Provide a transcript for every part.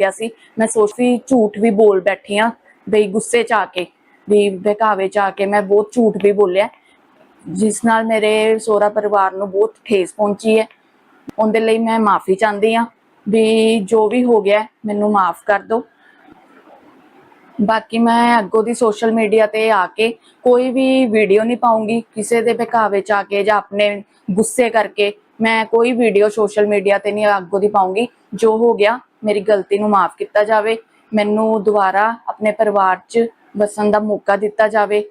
ਗਿਆ ਸੀ। ਮੈਂ ਸੋਚ ਵੀ ਝੂਠ ਵੀ ਬੋਲ ਬੈਠੀ ਆ, ਬਈ ਗੁੱਸੇ ਚ ਆ ਕੇ, ਵੀ ਬਹਿਕਾਵੇ ਚ ਆ ਕੇ ਮੈਂ ਬਹੁਤ ਝੂਠ ਵੀ ਬੋਲਿਆ। ਜਿਸ ਨਾਲ ਮੇਰੇ ਸੋਹਰਾ ਪਰਿਵਾਰ ਨੂੰ ਬਹੁਤ ਠੇਸ ਪਹੁੰਚੀ ਹੈ। ਉਹਦੇ ਲਈ ਮੈਂ ਮਾਫੀ ਚਾਹੁੰਦੀ ਆ, ਵੀ ਜੋ ਵੀ ਹੋ ਗਿਆ ਮੈਨੂੰ ਮਾਫ ਕਰ ਦਿਓ। ਬਾਕੀ ਮੈਂ ਅੱਗੋਂ ਦੀ ਸੋਸ਼ਲ ਮੀਡੀਆ ਤੇ ਆ ਕੇ ਕੋਈ ਵੀ ਵੀਡੀਓ ਨਹੀਂ ਪਾਉਂਗੀ, ਕਿਸੇ ਦੇ ਬਹਿਕਾਵੇ ਚ ਆ ਕੇ ਜਾਂ ਆਪਣੇ ਗੁੱਸੇ ਕਰਕੇ ਮੈਂ ਕੋਈ ਵੀਡੀਓ ਸੋਸ਼ਲ ਮੀਡੀਆ ਤੇ ਨਹੀਂ ਅੱਗੋਂ ਦੀ ਪਾਉਂਗੀ। ਜੋ ਹੋ ਗਿਆ ਮੇਰੀ ਗਲਤੀ ਨੂੰ ਮਾਫ ਕੀਤਾ ਜਾਵੇ, ਮੈਨੂੰ ਦੁਬਾਰਾ ਆਪਣੇ ਪਰਿਵਾਰ 'ਚ ਵਸਣ ਦਾ ਮੌਕਾ ਦਿੱਤਾ ਜਾਵੇ।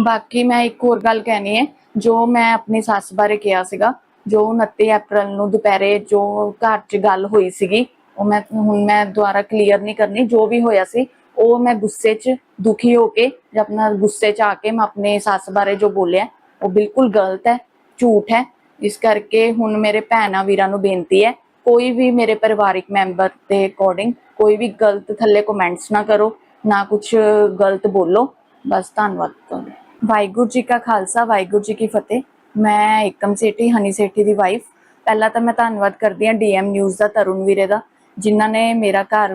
ਬਾਕੀ ਮੈਂ ਇੱਕ ਹੋਰ ਗੱਲ ਕਹਿਣੀ ਹੈ, ਜੋ ਮੈਂ ਆਪਣੀ ਸੱਸ ਬਾਰੇ ਕਿਹਾ ਸੀਗਾ, ਜੋ 29 ਅਪ੍ਰੈਲ ਨੂੰ ਦੁਪਹਿਰੇ ਜੋ ਘਰ 'ਚ ਗੱਲ ਹੋਈ ਸੀਗੀ, ਉਹ ਮੈਂ ਹੁਣ ਮੈਂ ਦੁਬਾਰਾ ਕਲੀਅਰ ਨਹੀਂ ਕਰਨੀ, ਜੋ ਵੀ ਹੋਇਆ ਸੀ, ਉਹ ਮੈਂ ਗੁੱਸੇ 'ਚ ਦੁਖੀ ਹੋ ਕੇ ਜਾਂ ਆਪਣਾ ਗੁੱਸੇ 'ਚ ਆ ਕੇ ਮੈਂ ਆਪਣੇ ਸੱਸ ਬਾਰੇ ਜੋ ਬੋਲਿਆ, ਉਹ ਬਿਲਕੁਲ ਗਲਤ ਹੈ, ਝੂਠ ਹੈ। ਇਸ ਕਰਕੇ ਹੁਣ ਮੇਰੇ ਭੈਣਾਂ ਵੀਰਾਂ ਨੂੰ ਬੇਨਤੀ ਹੈ ਕੋਈ ਵੀ ਮੇਰੇ ਪਰਿਵਾਰਿਕ ਮੈਂਬਰ ਦੇ ਅਕੋਰਡਿੰਗ ਕੋਈ ਵੀ ਗਲਤ ਥੱਲੇ ਕਮੈਂਟਸ ਨਾ ਕਰੋ, ਨਾ ਕੁਝ ਗਲਤ ਬੋਲੋ, ਬਸ ਧੰਨਵਾਦ ਤੁਹਾਡਾ। ਵਾਹਿਗੁਰੂ ਜੀ ਕਾ ਖਾਲਸਾ, ਵਾਹਿਗੁਰੂ ਜੀ ਕੀ ਫਤਿਹ। ਮੈਂ ਏਕਮ ਸੇਠੀ, ਹਨੀ ਸੇਠੀ ਦੀ ਵਾਈਫ ਪਹਿਲਾਂ ਤਾਂ ਮੈਂ ਧੰਨਵਾਦ ਕਰਦੀ ਹਾਂ ਡੀਐਮ ਨਿਊਜ਼ ਦਾ, ਤਰੁਣ ਵੀਰੇ ਦਾ, ਜਿਨ੍ਹਾਂ ਨੇ ਮੇਰਾ ਘਰ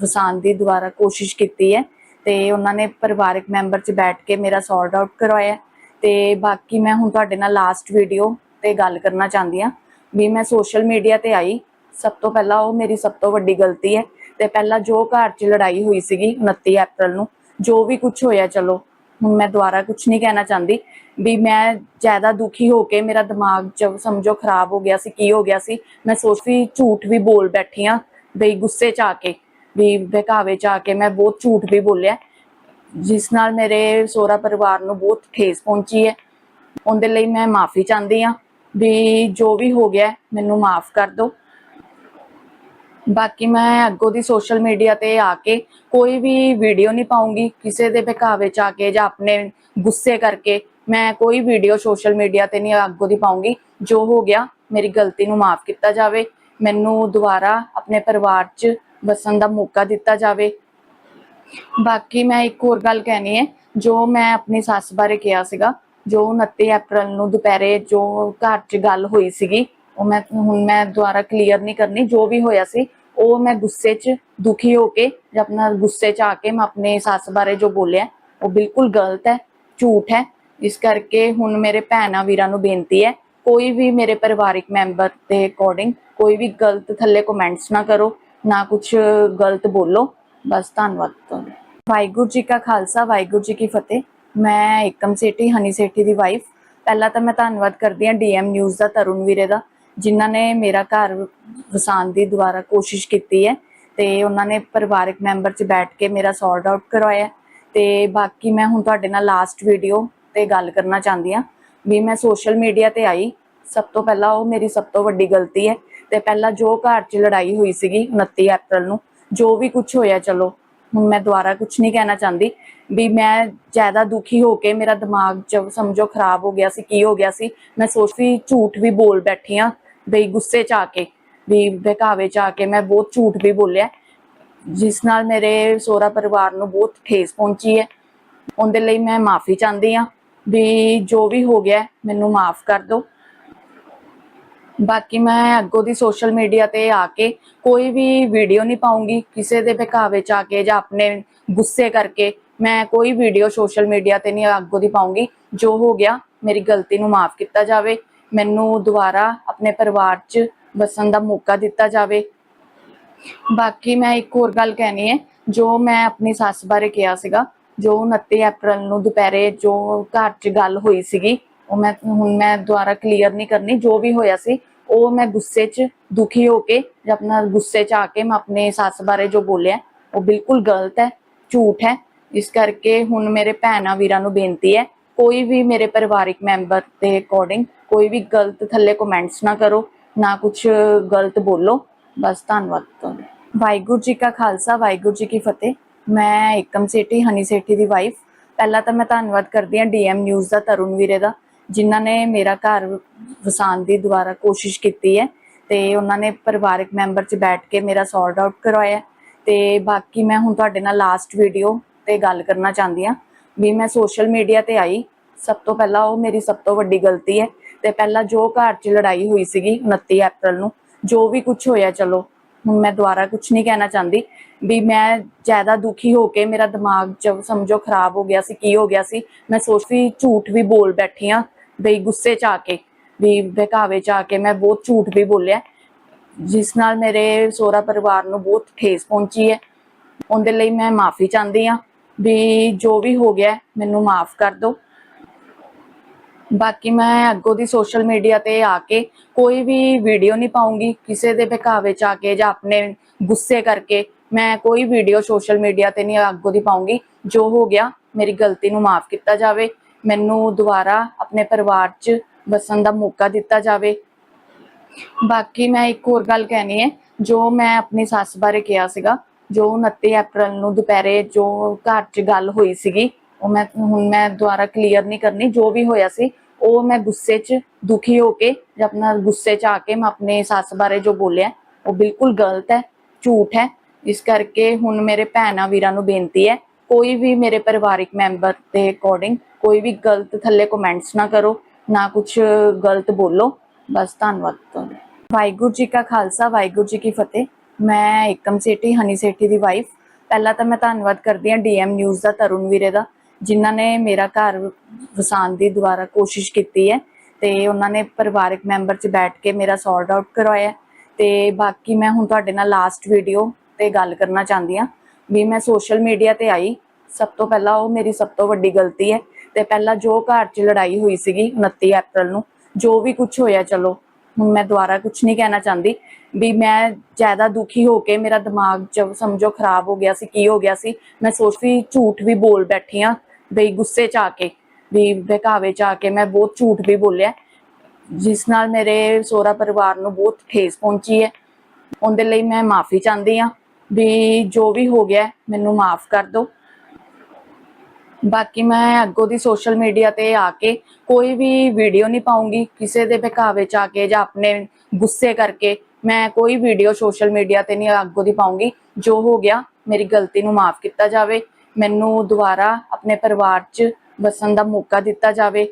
ਵਸਾਉਣ ਦੀ ਦੁਬਾਰਾ ਕੋਸ਼ਿਸ਼ ਕੀਤੀ ਹੈ ਤੇ ਉਹਨਾਂ ਨੇ ਪਰਿਵਾਰਕ ਮੈਂਬਰ 'ਚ ਬੈਠ ਕੇ ਮੇਰਾ ਸੌਰਟ ਆਊਟ ਕਰਵਾਇਆ ਤੇ ਬਾਕੀ ਮੈਂ ਹੁਣ ਤੁਹਾਡੇ ਨਾਲ ਲਾਸਟ ਵੀਡੀਓ ਤੇ ਗੱਲ ਕਰਨਾ ਚਾਹੁੰਦੀ ਹਾਂ। ਵੀ ਮੈਂ ਸੋਸ਼ਲ ਮੀਡੀਆ ਤੇ ਆਈ। ਸਭ ਤੋਂ ਪਹਿਲਾਂ ਉਹ ਮੇਰੀ ਸਭ ਤੋਂ ਵੱਡੀ ਗਲਤੀ ਹੈ ਤੇ ਪਹਿਲਾਂ ਜੋ ਘਰ 'ਚ ਲੜਾਈ ਹੋਈ ਸੀਗੀ 29 ਅਪ੍ਰੈਲ ਨੂੰ, ਜੋ ਵੀ ਕੁਝ ਹੋਇਆ, ਚਲੋ, ਹੁਣ ਮੈਂ ਦੁਬਾਰਾ ਕੁਝ ਨਹੀਂ ਕਹਿਣਾ ਚਾਹੁੰਦੀ, ਵੀ ਮੈਂ ਜ਼ਿਆਦਾ ਦੁਖੀ ਹੋ ਕੇ ਮੇਰਾ ਦਿਮਾਗ ਚ ਸਮਝੋ ਖਰਾਬ ਹੋ ਗਿਆ ਸੀ, ਕੀ ਹੋ ਗਿਆ ਸੀ, ਮੈਂ ਸੋਚੀ ਝੂਠ ਵੀ ਬੋਲ ਬੈਠੀ ਆ ਬਈ ਗੁੱਸੇ ਚ ਆ ਕੇ, ਵੀ ਬਹਿਕਾਵੇ ਚ ਆ ਕੇ ਮੈਂ ਬਹੁਤ ਝੂਠ ਵੀ ਬੋਲਿਆ। ਜਿਸ ਨਾਲ ਮੇਰੇ ਸੋਹਰਾ ਪਰਿਵਾਰ ਨੂੰ ਬਹੁਤ ਠੇਸ ਪਹੁੰਚੀ ਹੈ। ਉਹਦੇ ਲਈ ਮੈਂ ਮਾਫੀ ਚਾਹੁੰਦੀ ਆ ਵੀ ਜੋ ਵੀ ਹੋ ਗਿਆ, ਮੈਨੂੰ ਮਾਫ ਕਰ ਦਿਓ। ਬਾਕੀ ਮੈਂ ਅੱਗੋਂ ਦੀ ਸੋਸ਼ਲ ਮੀਡੀਆ ਤੇ ਆ ਕੇ ਕੋਈ ਵੀ ਵੀਡੀਓ ਨਹੀਂ ਪਾਉਂਗੀ, ਕਿਸੇ ਦੇ ਬਹਿਕਾਵੇ ਚ ਆ ਕੇ ਜਾਂ ਆਪਣੇ ਗੁੱਸੇ ਕਰਕੇ ਮੈਂ ਕੋਈ ਵੀਡੀਓ ਸੋਸ਼ਲ ਮੀਡੀਆ ਤੇ ਨਹੀਂ ਅੱਗੋਂ ਦੀ ਪਾਉਂਗੀ। ਜੋ ਹੋ ਗਿਆ, ਮੇਰੀ ਗਲਤੀ ਨੂੰ ਮਾਫ ਕੀਤਾ ਜਾਵੇ, ਮੈਨੂੰ ਦੁਬਾਰਾ ਆਪਣੇ ਪਰਿਵਾਰ 'ਚ ਵਸਣ ਦਾ ਮੌਕਾ ਦਿੱਤਾ ਜਾਵੇ। ਬਾਕੀ ਮੈਂ ਇੱਕ ਹੋਰ ਗੱਲ ਕਹਿਣੀ ਹੈ, ਜੋ ਮੈਂ ਆਪਣੀ ਸੱਸ ਬਾਰੇ ਕਿਹਾ ਸੀਗਾ ਜੋ 29 ਅਪ੍ਰੈਲ ਨੂੰ ਦੁਪਹਿਰੇ ਜੋ ਘਰ 'ਚ ਗੱਲ ਹੋਈ ਸੀਗੀ, ਉਹ ਮੈਂ ਹੁਣ ਮੈਂ ਦੁਬਾਰਾ ਕਲੀਅਰ ਨਹੀਂ ਕਰਨੀ, ਜੋ ਵੀ ਹੋਇਆ ਸੀ, ਉਹ ਮੈਂ ਗੁੱਸੇ 'ਚ ਦੁਖੀ ਹੋ ਕੇ ਜਾਂ ਆਪਣਾ ਗੁੱਸੇ 'ਚ ਆ ਕੇ ਮੈਂ ਆਪਣੇ ਸੱਸ ਬਾਰੇ ਜੋ ਬੋਲਿਆ, ਉਹ ਬਿਲਕੁਲ ਗਲਤ ਹੈ, ਝੂਠ ਹੈ। ਇਸ ਕਰਕੇ ਹੁਣ ਮੇਰੇ ਭੈਣਾਂ ਵੀਰਾਂ ਨੂੰ ਬੇਨਤੀ ਹੈ, ਕੋਈ ਵੀ ਮੇਰੇ ਪਰਿਵਾਰਿਕ ਮੈਂਬਰ ਦੇ ਅਕੋਰਡਿੰਗ ਕੋਈ ਵੀ ਗਲਤ ਥੱਲੇ ਕਮੈਂਟਸ ਨਾ ਕਰੋ, ਨਾ ਕੁਝ ਗਲਤ ਬੋਲੋ। ਬਸ ਧੰਨਵਾਦ ਤੁਹਾਨੂੰ ਵਾਹਿਗੁਰੂ ਜੀ ਕਾ ਖਾਲਸਾ, ਵਾਹਿਗੁਰੂ ਜੀ ਕੀ ਫਤਿਹ। ਮੈਂ ਏਕਮ ਸੇਠੀ, ਹਨੀ ਸੇਠੀ ਦੀ ਵਾਈਫ ਪਹਿਲਾਂ ਤਾਂ ਮੈਂ ਧੰਨਵਾਦ ਕਰਦੀ ਹਾਂ ਡੀਐਮ ਨਿਊਜ਼ ਦਾ, ਤਰੁਣ ਵੀਰੇ ਦਾ, ਜਿਨ੍ਹਾਂ ਨੇ ਮੇਰਾ ਘਰ ਵਸਾਉਣ ਦੀ ਦੁਬਾਰਾ ਕੋਸ਼ਿਸ਼ ਕੀਤੀ ਹੈ। ਤੇ ਉਹਨਾਂ ਨੇ ਪਰਿਵਾਰਕ ਮੈਂਬਰ 'ਚ ਬੈਠ ਕੇ ਮੇਰਾ ਸੌਰਟ ਆਊਟ ਕਰਵਾਇਆ ਤੇ ਬਾਕੀ ਮੈਂ ਹੁਣ ਤੁਹਾਡੇ ਨਾਲ ਲਾਸਟ ਵੀਡੀਓ ਤੇ ਗੱਲ ਕਰਨਾ ਚਾਹੁੰਦੀ ਹਾਂ। ਵੀ ਮੈਂ ਸੋਸ਼ਲ ਮੀਡੀਆ ਤੇ ਆਈ। ਸਭ ਤੋਂ ਪਹਿਲਾਂ ਉਹ ਮੇਰੀ ਸਭ ਤੋਂ ਵੱਡੀ ਗਲਤੀ ਹੈ। ਤੇ ਪਹਿਲਾਂ ਜੋ ਘਰ 'ਚ ਲੜਾਈ ਹੋਈ ਸੀਗੀ 29 ਅਪ੍ਰੈਲ ਨੂੰ, ਜੋ ਵੀ ਕੁਝ ਹੋਇਆ, ਚਲੋ। ਹੁਣ ਮੈਂ ਦੁਬਾਰਾ ਕੁਝ ਨਹੀਂ ਕਹਿਣਾ ਚਾਹੁੰਦੀ। ਵੀ ਮੈਂ ਜ਼ਿਆਦਾ ਦੁਖੀ ਹੋ ਕੇ ਮੇਰਾ ਦਿਮਾਗ ਚ ਸਮਝੋ ਖਰਾਬ ਹੋ ਗਿਆ ਸੀ, ਕੀ ਹੋ ਗਿਆ ਸੀ। ਮੈਂ ਸੋਚੀ ਝੂਠ ਵੀ ਬੋਲ ਬੈਠੀ ਆ, ਬਈ ਗੁੱਸੇ ਚ ਆ ਕੇ, ਵੀ ਬਹਿਕਾਵੇ ਚ ਆ ਕੇ ਮੈਂ ਬਹੁਤ ਝੂਠ ਵੀ ਬੋਲਿਆ। ਜਿਸ ਨਾਲ ਮੇਰੇ ਸੋਹਰਾ ਪਰਿਵਾਰ ਨੂੰ ਬਹੁਤ ਠੇਸ ਪਹੁੰਚੀ ਹੈ। ਉਹਦੇ ਲਈ ਮੈਂ ਮਾਫੀ ਚਾਹੁੰਦੀ ਆ, ਵੀ ਜੋ ਵੀ ਹੋ ਗਿਆ ਮੈਨੂੰ ਮਾਫ ਕਰ ਦਿਓ। ਬਾਕੀ ਮੈਂ ਅੱਗੋਂ ਦੀ ਸੋਸ਼ਲ ਮੀਡੀਆ ਤੇ ਆ ਕੇ ਕੋਈ ਵੀ ਵੀਡੀਓ ਨਹੀਂ ਪਾਉਂਗੀ, ਕਿਸੇ ਦੇ ਬਹਿਕਾਵੇ ਚ ਆ ਕੇ ਜਾਂ ਆਪਣੇ ਗੁੱਸੇ ਕਰਕੇ ਮੈਂ ਕੋਈ ਵੀਡੀਓ ਸੋਸ਼ਲ ਮੀਡੀਆ ਤੇ ਨਹੀਂ ਅੱਗੋਂ ਦੀ ਪਾਉਂਗੀ। ਜੋ ਹੋ ਗਿਆ, ਮੇਰੀ ਗਲਤੀ ਨੂੰ ਮਾਫ ਕੀਤਾ ਜਾਵੇ, ਮੈਨੂੰ ਦੁਬਾਰਾ ਆਪਣੇ ਪਰਿਵਾਰ 'ਚ ਵਸਣ ਦਾ ਮੌਕਾ ਦਿੱਤਾ ਜਾਵੇ। ਬਾਕੀ ਮੈਂ ਇੱਕ ਹੋਰ ਗੱਲ ਕਹਿਣੀ ਹੈ, ਜੋ ਮੈਂ ਆਪਣੀ ਸੱਸ ਬਾਰੇ ਕਿਹਾ ਸੀਗਾ, ਜੋ 29 ਅਪ੍ਰੈਲ ਨੂੰ ਦੁਪਹਿਰੇ ਜੋ ਘਰ 'ਚ ਗੱਲ ਹੋਈ ਸੀਗੀ ਉਹ ਮੈਂ ਹੁਣ ਮੈਂ ਦੁਬਾਰਾ ਕਲੀਅਰ ਨਹੀਂ ਕਰਨੀ, ਜੋ ਵੀ ਹੋਇਆ ਸੀ, ਉਹ ਮੈਂ ਗੁੱਸੇ 'ਚ ਦੁਖੀ ਹੋ ਕੇ ਜਾਂ ਆਪਣਾ ਗੁੱਸੇ 'ਚ ਆ ਕੇ ਮੈਂ ਆਪਣੇ ਸੱਸ ਬਾਰੇ ਜੋ ਬੋਲਿਆ, ਉਹ ਬਿਲਕੁਲ ਗਲਤ ਹੈ, ਝੂਠ ਹੈ। ਇਸ ਕਰਕੇ ਹੁਣ ਮੇਰੇ ਭੈਣਾਂ ਵੀਰਾਂ ਨੂੰ ਬੇਨਤੀ ਹੈ, ਕੋਈ ਵੀ ਮੇਰੇ ਪਰਿਵਾਰਿਕ ਮੈਂਬਰ ਦੇ ਅਕੋਰਡਿੰਗ ਕੋਈ ਵੀ ਗਲਤ ਥੱਲੇ ਕਮੈਂਟਸ ਨਾ ਕਰੋ, ਨਾ ਕੁਝ ਗਲਤ ਬੋਲੋ। ਬਸ ਧੰਨਵਾਦ ਤੁਹਾਡਾ। ਵਾਹਿਗੁਰੂ ਜੀ ਕਾ ਖਾਲਸਾ, ਵਾਹਿਗੁਰੂ ਜੀ ਕੀ ਫਤਿਹ। ਮੈਂ ਏਕਮ ਸੇਠੀ, ਹਨੀ ਸੇਠੀ ਦੀ ਵਾਈਫ ਪਹਿਲਾਂ ਤਾਂ ਮੈਂ ਧੰਨਵਾਦ ਕਰਦੀ ਹਾਂ ਡੀਐਮ ਨਿਊਜ਼ ਦਾ, ਤਰੁਣ ਵੀਰੇ ਦਾ। ਜਿਨ੍ਹਾਂ ਨੇ ਮੇਰਾ ਘਰ ਵਸਾਉਣ ਦੀ ਦੁਬਾਰਾ ਕੋਸ਼ਿਸ਼ ਕੀਤੀ ਹੈ ਤੇ ਉਹਨਾਂ ਨੇ ਪਰਿਵਾਰਕ ਮੈਂਬਰ 'ਚ ਬੈਠ ਕੇ ਮੇਰਾ ਸੌਰਟ ਆਊਟ ਕਰਵਾਇਆ ਤੇ ਬਾਕੀ ਮੈਂ ਹੁਣ ਤੁਹਾਡੇ ਨਾਲ ਲਾਸਟ ਵੀਡੀਓ ਤੇ ਗੱਲ ਕਰਨਾ ਚਾਹੁੰਦੀ ਹਾਂ ਵੀ ਮੈਂ ਸੋਸ਼ਲ ਮੀਡੀਆ ਤੇ ਆਈ। ਸਭ ਤੋਂ ਪਹਿਲਾਂ ਉਹ ਮੇਰੀ ਸਭ ਤੋਂ ਵੱਡੀ ਗਲਤੀ ਹੈ ਤੇ ਪਹਿਲਾਂ ਜੋ ਘਰ 'ਚ ਲੜਾਈ ਹੋਈ ਸੀਗੀ 29 ਅਪ੍ਰੈਲ ਨੂੰ, ਜੋ ਵੀ ਕੁਝ ਹੋਇਆ, ਚਲੋ, ਹੁਣ ਮੈਂ ਦੁਬਾਰਾ ਕੁਝ ਨਹੀਂ ਕਹਿਣਾ ਚਾਹੁੰਦੀ ਵੀ ਮੈਂ ਜ਼ਿਆਦਾ ਦੁਖੀ ਹੋ ਕੇ ਮੇਰਾ ਦਿਮਾਗ ਚ ਸਮਝੋ ਖਰਾਬ ਹੋ ਗਿਆ ਸੀ, ਕੀ ਹੋ ਗਿਆ ਸੀ। ਮੈਂ ਸੋਚਦੀ ਝੂਠ ਵੀ ਬੋਲ ਬੈਠੀ ਆ ਬਈ ਗੁੱਸੇ ਚ ਆ ਕੇ ਵੀ ਬਹਿਕਾਵੇ ਚ ਆ ਕੇ ਮੈਂ ਬਹੁਤ ਝੂਠ ਵੀ ਬੋਲਿਆ। ਜਿਸ ਨਾਲ ਮੇਰੇ ਸੋਹਰਾ ਪਰਿਵਾਰ ਨੂੰ ਬਹੁਤ ਠੇਸ ਪਹੁੰਚੀ ਹੈ। ਉਹਦੇ ਲਈ ਮੈਂ ਮਾਫੀ ਚਾਹੁੰਦੀ ਆ ਵੀ ਜੋ ਵੀ ਹੋ ਗਿਆ, ਮੈਨੂੰ ਮਾਫ ਕਰ ਦਿਓ। ਬਾਕੀ ਮੈਂ ਅੱਗੋਂ ਦੀ ਸੋਸ਼ਲ ਮੀਡੀਆ ਤੇ ਆ ਕੇ ਕੋਈ ਵੀ ਵੀਡੀਓ ਨਹੀਂ ਪਾਉਂਗੀ, ਕਿਸੇ ਦੇ ਬਹਿਕਾਵੇ ਚ ਆ ਕੇ ਜਾਂ ਆਪਣੇ ਗੁੱਸੇ ਕਰਕੇ ਮੈਂ ਕੋਈ ਵੀਡੀਓ ਸੋਸ਼ਲ ਮੀਡੀਆ ਤੇ ਨਹੀਂ ਅੱਗੋਂ ਦੀ ਪਾਉਂਗੀ। ਜੋ ਹੋ ਗਿਆ, ਮੇਰੀ ਗਲਤੀ ਨੂੰ ਮਾਫ ਕੀਤਾ ਜਾਵੇ। ਮੈਨੂੰ ਦੁਬਾਰਾ ਆਪਣੇ ਪਰਿਵਾਰ 'ਚ ਵਸਣ ਦਾ ਮੌਕਾ ਦਿੱਤਾ ਜਾਵੇ। ਬਾਕੀ ਮੈਂ ਇੱਕ ਹੋਰ ਗੱਲ ਕਹਿਣੀ ਹੈ, ਜੋ ਮੈਂ ਆਪਣੀ ਸੱਸ ਬਾਰੇ ਕਿਹਾ ਸੀਗਾ, ਜੋ 29 ਅਪ੍ਰੈਲ ਨੂੰ ਦੁਪਹਿਰੇ ਜੋ ਘਰ 'ਚ ਗੱਲ ਹੋਈ ਸੀਗੀ, ਉਹ ਮੈਂ ਹੁਣ ਮੈਂ ਦੁਬਾਰਾ ਕਲੀਅਰ ਨਹੀਂ ਕਰਨੀ, ਜੋ ਵੀ ਹੋਇਆ ਸੀ, ਉਹ ਮੈਂ ਗੁੱਸੇ 'ਚ ਦੁਖੀ ਹੋ ਕੇ ਜਾਂ ਆਪਣਾ ਗੁੱਸੇ 'ਚ ਆ ਕੇ ਮੈਂ ਆਪਣੇ ਸੱਸ ਬਾਰੇ ਜੋ ਬੋਲਿਆ, ਉਹ ਬਿਲਕੁਲ ਗਲਤ ਹੈ, ਝੂਠ ਹੈ। ਇਸ ਕਰਕੇ ਹੁਣ ਮੇਰੇ ਭੈਣਾਂ ਵੀਰਾਂ ਨੂੰ ਬੇਨਤੀ ਹੈ, ਕੋਈ ਵੀ ਮੇਰੇ ਪਰਿਵਾਰਿਕ ਮੈਂਬਰ ਦੇ ਅਕੋਰਡਿੰਗ ਕੋਈ ਵੀ ਗਲਤ ਥੱਲੇ ਕਮੈਂਟਸ ਨਾ ਕਰੋ, ਨਾ ਕੁਝ ਗਲਤ ਬੋਲੋ। ਬਸ ਧੰਨਵਾਦ ਤੁਹਾਡਾ। ਵਾਹਿਗੁਰੂ ਜੀ ਕਾ ਖਾਲਸਾ, ਵਾਹਿਗੁਰੂ ਜੀ ਕੀ ਫਤਿਹ। ਮੈਂ ਇਕਮ ਸੇਠੀ, ਹਨੀ ਸੇਠੀ ਦੀ ਵਾਈਫ ਪਹਿਲਾਂ ਤਾਂ ਮੈਂ ਧੰਨਵਾਦ ਕਰਦੀ ਹਾਂ ਡੀਐਮ ਨਿਊਜ਼ ਦਾ, ਤਰੁਣ ਵੀਰੇ ਦਾ, ਜਿਨ੍ਹਾਂ ਨੇ ਮੇਰਾ ਘਰ ਵਸਾਉਣ ਦੀ ਦੁਬਾਰਾ ਕੋਸ਼ਿਸ਼ ਕੀਤੀ ਹੈ ਤੇ ਉਹਨਾਂ ਨੇ ਪਰਿਵਾਰਕ ਮੈਂਬਰ 'ਚ ਬੈਠ ਕੇ ਮੇਰਾ ਸੌਰਟ ਆਊਟ ਕਰਵਾਇਆ ਹੈ। ਤੇ ਬਾਕੀ ਮੈਂ ਹੁਣ ਤੁਹਾਡੇ ਨਾਲ ਲਾਸਟ ਵੀਡੀਓ ਤੇ ਗੱਲ ਕਰਨਾ ਚਾਹੁੰਦੀ ਹਾਂ। ਵੀ ਮੈਂ ਸੋਸ਼ਲ ਮੀਡੀਆ ਤੇ ਆਈ। ਸਭ ਤੋਂ ਪਹਿਲਾਂ ਉਹ ਮੇਰੀ ਸਭ ਤੋਂ ਵੱਡੀ ਗਲਤੀ ਹੈ। ਤੇ ਪਹਿਲਾਂ ਜੋ ਘਰ 'ਚ ਲੜਾਈ ਹੋਈ ਸੀਗੀ 29 ਅਪ੍ਰੈਲ ਨੂੰ, ਜੋ ਵੀ ਕੁਝ ਹੋਇਆ, ਚਲੋ, ਹੁਣ ਮੈਂ ਦੁਬਾਰਾ ਕੁਝ ਨਹੀਂ ਕਹਿਣਾ ਚਾਹੁੰਦੀ, ਵੀ ਮੈਂ ਜ਼ਿਆਦਾ ਦੁਖੀ ਹੋ ਕੇ ਮੇਰਾ ਦਿਮਾਗ ਚ ਸਮਝੋ ਖਰਾਬ ਹੋ ਗਿਆ ਸੀ, ਕੀ ਹੋ ਗਿਆ ਸੀ, ਮੈਂ ਸੋਚਦੀ ਝੂਠ ਵੀ ਬੋਲ ਬੈਠੀ ਆ, ਬਈ ਗੁੱਸੇ ਚ ਆ ਕੇ, ਵੀ ਬਹਿਕਾਵੇ ਚ ਆ ਕੇ ਮੈਂ ਬਹੁਤ ਝੂਠ ਵੀ ਬੋਲਿਆ। ਜਿਸ ਨਾਲ ਮੇਰੇ ਸੋਹਰਾ ਪਰਿਵਾਰ ਨੂੰ ਬਹੁਤ ਠੇਸ ਪਹੁੰਚੀ ਹੈ ਉਹਦੇ ਲਈ ਮੈਂ ਮਾਫੀ ਚਾਹੁੰਦੀ ਆ, ਵੀ ਜੋ ਵੀ ਹੋ ਗਿਆ, ਮੈਨੂੰ ਮਾਫ ਕਰ ਦਿਓ ਬਾਕੀ ਮੈਂ ਅੱਗੋਂ ਦੀ ਸੋਸ਼ਲ ਮੀਡੀਆ ਤੇ ਆ ਕੇ ਕੋਈ ਵੀ ਵੀਡੀਓ ਨਹੀਂ ਪਾਉਂਗੀ, ਕਿਸੇ ਦੇ ਬਹਿਕਾਵੇ ਚ ਆ ਕੇ ਜਾਂ ਆਪਣੇ ਗੁੱਸੇ ਕਰਕੇ ਮੈਂ ਕੋਈ ਵੀਡੀਓ ਸੋਸ਼ਲ ਮੀਡੀਆ ਤੇ ਨਹੀਂ ਅੱਗੋਂ ਦੀ ਪਾਉਂਗੀ। ਜੋ ਹੋ ਗਿਆ, ਮੇਰੀ ਗਲਤੀ ਨੂੰ ਮਾਫ ਕੀਤਾ ਜਾਵੇ, ਮੈਨੂੰ ਦੁਬਾਰਾ ਆਪਣੇ ਪਰਿਵਾਰ 'ਚ ਵਸਣ ਦਾ ਮੌਕਾ ਦਿੱਤਾ ਜਾਵੇ।